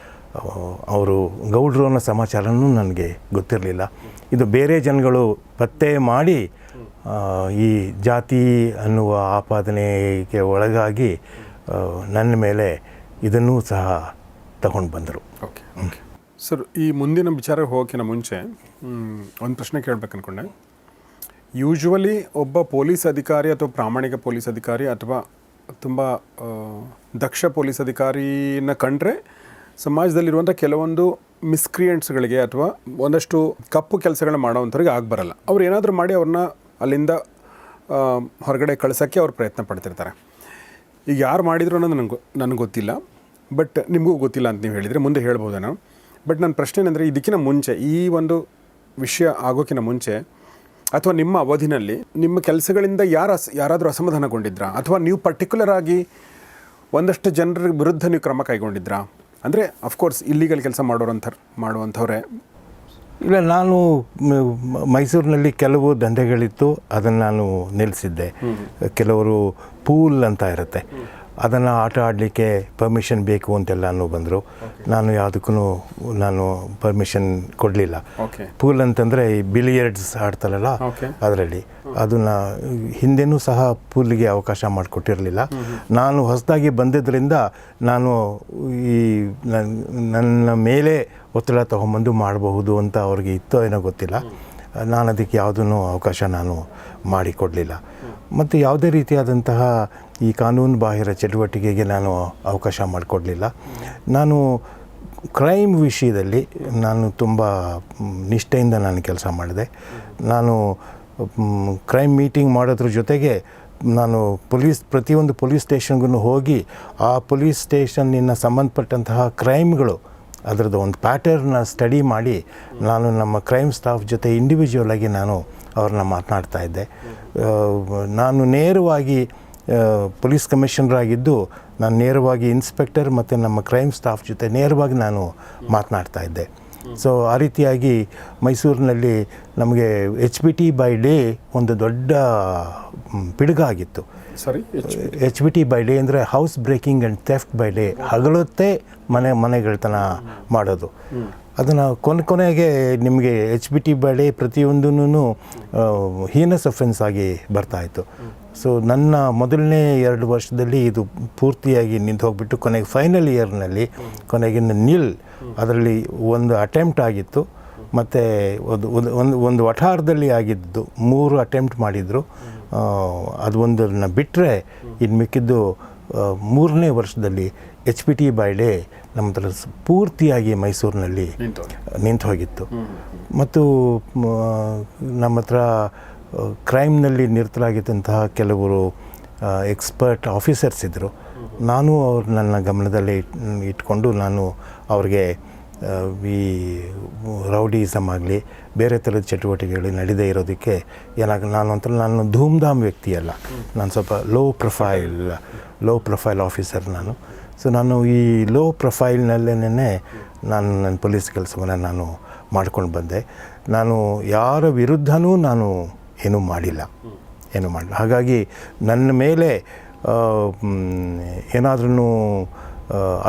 Speaker 2: ಅವರು ಗೌಡ್ರು ಅನ್ನೋ ಸಮಾಚಾರನೂ ನನಗೆ ಗೊತ್ತಿರಲಿಲ್ಲ. ಇದು ಬೇರೆ ಜನಗಳು ಪತ್ತೆ ಮಾಡಿ ಈ ಜಾತಿ ಅನ್ನುವ ಆಪಾದನೆಗೆ ಒಳಗಾಗಿ ನನ್ನ ಮೇಲೆ ಇದನ್ನೂ ಸಹ ತಗೊಂಡು ಬಂದರು.
Speaker 1: Okay okay. ಸರ್, ಈ ಮುಂದಿನ ವಿಚಾರ ಹೋಗೋಕ್ಕಿಂತ ಮುಂಚೆ ಒಂದು ಪ್ರಶ್ನೆ ಕೇಳಬೇಕು ಅಂದ್ಕೊಂಡೆ ಯೂಶ್ವಲಿ ಒಬ್ಬ ಪೊಲೀಸ್ ಅಧಿಕಾರಿ ಅಥವಾ ಪ್ರಾಮಾಣಿಕ ಪೊಲೀಸ್ ಅಧಿಕಾರಿ ಅಥವಾ ತುಂಬ ದಕ್ಷ ಪೊಲೀಸ್ ಅಧಿಕಾರಿನ ಕಂಡ್ರೆ ಸಮಾಜದಲ್ಲಿರುವಂಥ ಕೆಲವೊಂದು ಮಿಸ್ಕ್ರಿಯೆಂಟ್ಸ್ಗಳಿಗೆ ಅಥವಾ ಒಂದಷ್ಟು ಕಪ್ಪು ಕೆಲಸಗಳನ್ನ ಮಾಡೋವಂಥವ್ರಿಗೆ ಆಗಬರಲ್ಲ ಅವ್ರು ಏನಾದರೂ ಮಾಡಿ ಅವ್ರನ್ನ ಅಲ್ಲಿಂದ ಹೊರಗಡೆ ಕಳ್ಸೋಕ್ಕೆ ಅವ್ರು ಪ್ರಯತ್ನ ಪಡ್ತಿರ್ತಾರೆ. ಈಗ ಯಾರು ಮಾಡಿದ್ರು ಅನ್ನೋದು ನನಗೆ ನನಗೆ ಗೊತ್ತಿಲ್ಲ. ಬಟ್ ನಿಮಗೂ ಗೊತ್ತಿಲ್ಲ ಅಂತ ನೀವು ಹೇಳಿದರೆ ಮುಂದೆ ಹೇಳ್ಬೋದೇನೋ. ಬಟ್ ನನ್ನ ಪ್ರಶ್ನೆ ಏನಂದರೆ ಇದಕ್ಕಿಂತ ಮುಂಚೆ, ಈ ಒಂದು ವಿಷಯ ಆಗೋಕ್ಕಿಂತ ಮುಂಚೆ ಅಥವಾ ನಿಮ್ಮ ಅವಧಿನಲ್ಲಿ ನಿಮ್ಮ ಕೆಲಸಗಳಿಂದ ಯಾರು ಅಸ್, ಯಾರಾದರೂ ಅಸಮಾಧಾನಗೊಂಡಿದ್ರಾ? ಅಥವಾ ನೀವು ಪರ್ಟಿಕ್ಯುಲರ್ ಆಗಿ ಒಂದಷ್ಟು ಜನರ ವಿರುದ್ಧ ನೀವು ಕ್ರಮ ಕೈಗೊಂಡಿದ್ರಾ? ಅಂದರೆ ಅಫ್ಕೋರ್ಸ್ ಇಲ್ಲಿಗಲ್ ಕೆಲಸ ಮಾಡೋರಂಥ ಮಾಡುವಂಥವ್ರೆ.
Speaker 2: ಇಲ್ಲ ನಾನು ಮೈಸೂರಿನಲ್ಲಿ ಕೆಲವು ದಂಧೆಗಳಿತ್ತು ಅದನ್ನು ನಾನು ನಿಲ್ಲಿಸಿದ್ದೆ ಕೆಲವರು ಪೂಲ್ ಅಂತ ಇರುತ್ತೆ. ಅದನ್ನು ಆಟ ಆಡಲಿಕ್ಕೆ ಪರ್ಮಿಷನ್ ಬೇಕು ಅಂತೆಲ್ಲನೂ ಬಂದರು. ನಾನು ಯಾವುದಕ್ಕೂ ನಾನು ಪರ್ಮಿಷನ್ ಕೊಡಲಿಲ್ಲ. ಪೂಲ್ ಅಂತಂದರೆ ಈ ಬಿಲಿಯರ್ಡ್ಸ್ ಆಡ್ತಾರಲ್ಲ ಅದರಲ್ಲಿ. ಅದನ್ನು ಹಿಂದೆನೂ ಸಹ ಪೂಲಿಗೆ ಅವಕಾಶ ಮಾಡಿಕೊಟ್ಟಿರಲಿಲ್ಲ. ನಾನು ಹೊಸದಾಗಿ ಬಂದಿದ್ದರಿಂದ ನಾನು ಈ ನನ್- ನನ್ನ ಮೇಲೆ ಒತ್ತಡ ತೊಗೊಂಬಂದು ಮಾಡಬಹುದು ಅಂತ ಅವ್ರಿಗೆ ಇತ್ತೋ ಏನೋ ಗೊತ್ತಿಲ್ಲ. ನಾನು ಅದಕ್ಕೆ ಯಾವುದೂ ಅವಕಾಶ ನಾನು ಮಾಡಿಕೊಡಲಿಲ್ಲ. ಮತ್ತು ಯಾವುದೇ ರೀತಿಯಾದಂತಹ ಈ ಕಾನೂನು ಬಾಹಿರ ಚಟುವಟಿಕೆಗೆ ನಾನು ಅವಕಾಶ ಮಾಡಿಕೊಡಲಿಲ್ಲ. ನಾನು ಕ್ರೈಮ್ ವಿಷಯದಲ್ಲಿ ನಾನು ತುಂಬ ನಿಷ್ಠೆಯಿಂದ ನಾನು ಕೆಲಸ ಮಾಡಿದೆ. ನಾನು ಕ್ರೈಮ್ ಮೀಟಿಂಗ್ ಮಾಡೋದ್ರ ಜೊತೆಗೆ ನಾನು ಪೊಲೀಸ್, ಪ್ರತಿಯೊಂದು ಪೊಲೀಸ್ ಸ್ಟೇಷನ್ಗೂ ಹೋಗಿ ಆ ಪೊಲೀಸ್ ಸ್ಟೇಷನ್ನಿನ ಸಂಬಂಧಪಟ್ಟಂತಹ ಕ್ರೈಮ್ಗಳು ಅದರದ್ದು ಒಂದು ಪ್ಯಾಟರ್ನ ಸ್ಟಡಿ ಮಾಡಿ ನಾನು ನಮ್ಮ ಕ್ರೈಮ್ ಸ್ಟಾಫ್ ಜೊತೆ ಇಂಡಿವಿಜುವಲ್ ಆಗಿ ನಾನು ಅವ್ರನ್ನ ಮಾತನಾಡ್ತಾ ಇದ್ದೆ. ನಾನು ನೇರವಾಗಿ ಪೊಲೀಸ್ ಕಮಿಷನರ್ ಆಗಿದ್ದು ನಾನು ನೇರವಾಗಿ ಇನ್ಸ್ಪೆಕ್ಟರ್ ಮತ್ತು ನಮ್ಮ ಕ್ರೈಮ್ ಸ್ಟಾಫ್ ಜೊತೆ ನೇರವಾಗಿ ನಾನು ಮಾತನಾಡ್ತಾ ಇದ್ದೆ. ಸೊ ಆ ರೀತಿಯಾಗಿ ಮೈಸೂರಿನಲ್ಲಿ ನಮಗೆ H B T by day ಒಂದು ದೊಡ್ಡ ಪಿಡುಗ ಆಗಿತ್ತು.
Speaker 1: Sorry
Speaker 2: H B T by day ಅಂದರೆ house breaking and theft by day ಹಗಲೊತ್ತೆ ಮನೆ ಮನೆಗಳತನ ಮಾಡೋದು. ಅದನ್ನು ಕೊನೆ ಕೊನೆಗೆ ನಿಮಗೆ H B T by day ಪ್ರತಿಯೊಂದೂ ಹೀನಸ್ ಅಫೆನ್ಸ್ ಆಗಿ ಬರ್ತಾಯಿತ್ತು ಸೊ ನನ್ನ ಮೊದಲನೇ ಎರಡು ವರ್ಷದಲ್ಲಿ ಇದು ಪೂರ್ತಿಯಾಗಿ ನಿಂತು ಹೋಗ್ಬಿಟ್ಟು ಕೊನೆಗೆ ಫೈನಲ್ ಇಯರ್ನಲ್ಲಿ ಕೊನೆಗೆ ನಿಲ್ ಅದರಲ್ಲಿ ಒಂದು ಅಟೆಂಪ್ಟ್ ಆಗಿತ್ತು. ಮತ್ತು ಒಂದು ಒಂದು ಒಂದು ಒಂದು ವಠಾರದಲ್ಲಿ ಆಗಿದ್ದು ಮೂರು ಅಟೆಂಪ್ಟ್ ಮಾಡಿದರು. ಅದು ಒಂದನ್ನು ಬಿಟ್ಟರೆ ಇನ್ನು ಮಿಕ್ಕಿದ್ದು ಮೂರನೇ ವರ್ಷದಲ್ಲಿ H P T by day ನಮ್ಮ ಥರ ಪೂರ್ತಿಯಾಗಿ ಮೈಸೂರಿನಲ್ಲಿ
Speaker 1: ನಿಂತು
Speaker 2: ಹೋಗಿತ್ತು. ಮತ್ತು ನಮ್ಮ ಹತ್ರ ಕ್ರೈಮ್ನಲ್ಲಿ ನಿರತರಾಗಿದ್ದಂತಹ ಕೆಲವರು ಎಕ್ಸ್ಪರ್ಟ್ ಆಫೀಸರ್ಸ್ ಇದ್ದರು. ನಾನು ಅವ್ರು ನನ್ನ ಗಮನದಲ್ಲಿ ಇಟ್- ಇಟ್ಕೊಂಡು ನಾನು ಅವ್ರಿಗೆ ಈ ರೌಡಿಸಮ್ ಆಗಲಿ, ಬೇರೆ ಥರದ ಚಟುವಟಿಕೆಗಳು ನಡೀದೇ ಇರೋದಕ್ಕೆ ಏನಾಗ, ನಾನು ಅಂತ ನಾನು ಧೂಮ್ಧಾಮ್ ವ್ಯಕ್ತಿ ಅಲ್ಲ. ನಾನು ಸ್ವಲ್ಪ low profile low profile officer ನಾನು. ಸೊ ನಾನು ಈ ಲೋ ಪ್ರೊಫೈಲ್ನಲ್ಲೇನೇ ನಾನು ನನ್ನ ಪೊಲೀಸ್ ಕೆಲಸವನ್ನು ನಾನು ಮಾಡ್ಕೊಂಡು ಬಂದೆ. ನಾನು ಯಾರ ವಿರುದ್ಧನೂ ನಾನು ಏನೂ ಮಾಡಿಲ್ಲ. ಏನೂ ಮಾಡಿಲ್ಲ. ಹಾಗಾಗಿ ನನ್ನ ಮೇಲೆ ಏನಾದ್ರೂ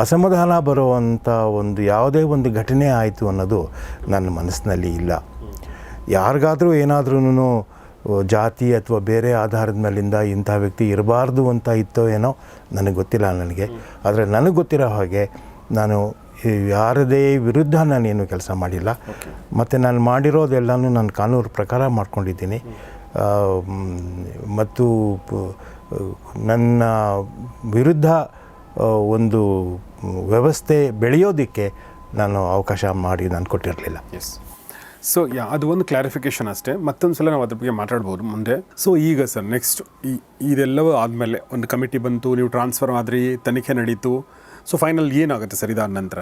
Speaker 2: ಅಸಮಾಧಾನ ಬರುವಂಥ ಒಂದು ಯಾವುದೇ ಒಂದು ಘಟನೆ ಆಯಿತು ಅನ್ನೋದು ನನ್ನ ಮನಸ್ಸಿನಲ್ಲಿ ಇಲ್ಲ. ಯಾರಿಗಾದರೂ ಏನಾದ್ರೂ ಜಾತಿ ಅಥವಾ ಬೇರೆ ಆಧಾರದ ಮೇಲಿಂದ ಇಂಥ ವ್ಯಕ್ತಿ ಇರಬಾರ್ದು ಅಂತ ಇತ್ತೋ ಏನೋ ನನಗೆ ಗೊತ್ತಿಲ್ಲ ನನಗೆ. ಆದರೆ ನನಗೆ ಗೊತ್ತಿರೋ ಹಾಗೆ ನಾನು ಯಾರದೇ ವಿರುದ್ಧ ನಾನೇನು ಕೆಲಸ ಮಾಡಿಲ್ಲ. ಮತ್ತು ನಾನು ಮಾಡಿರೋದೆಲ್ಲನೂ ನಾನು ಕಾನೂನು ಪ್ರಕಾರ ಮಾಡ್ಕೊಂಡಿದ್ದೀನಿ. ಮತ್ತು ನನ್ನ ವಿರುದ್ಧ ಒಂದು ವ್ಯವಸ್ಥೆ ಬೆಳೆಯೋದಕ್ಕೆ ನಾನು ಅವಕಾಶ ಮಾಡಿ ನಾನು ಕೊಟ್ಟಿರಲಿಲ್ಲ.
Speaker 1: ಎಸ್ ಸೊ ಯಾ ಅದು ಒಂದು ಕ್ಲಾರಿಫಿಕೇಶನ್ ಅಷ್ಟೇ. ಮತ್ತೊಂದು ಸಲ ನಾವು ಅದ್ರ ಬಗ್ಗೆ ಮಾತಾಡ್ಬೋದು ಮುಂದೆ. ಸೊ ಈಗ ಸರ್ ನೆಕ್ಸ್ಟ್ ಈ ಇದೆಲ್ಲವೂ ಆದಮೇಲೆ ಒಂದು ಕಮಿಟಿ ಬಂತು ನೀವು ಟ್ರಾನ್ಸ್ಫರ್ ಆದ್ರಿ ತನಿಖೆ ನಡೀತು. ಸೊ ಫೈನಲ್ ಏನಾಗುತ್ತೆ ಸರ್ ಇದಾದ ನಂತರ?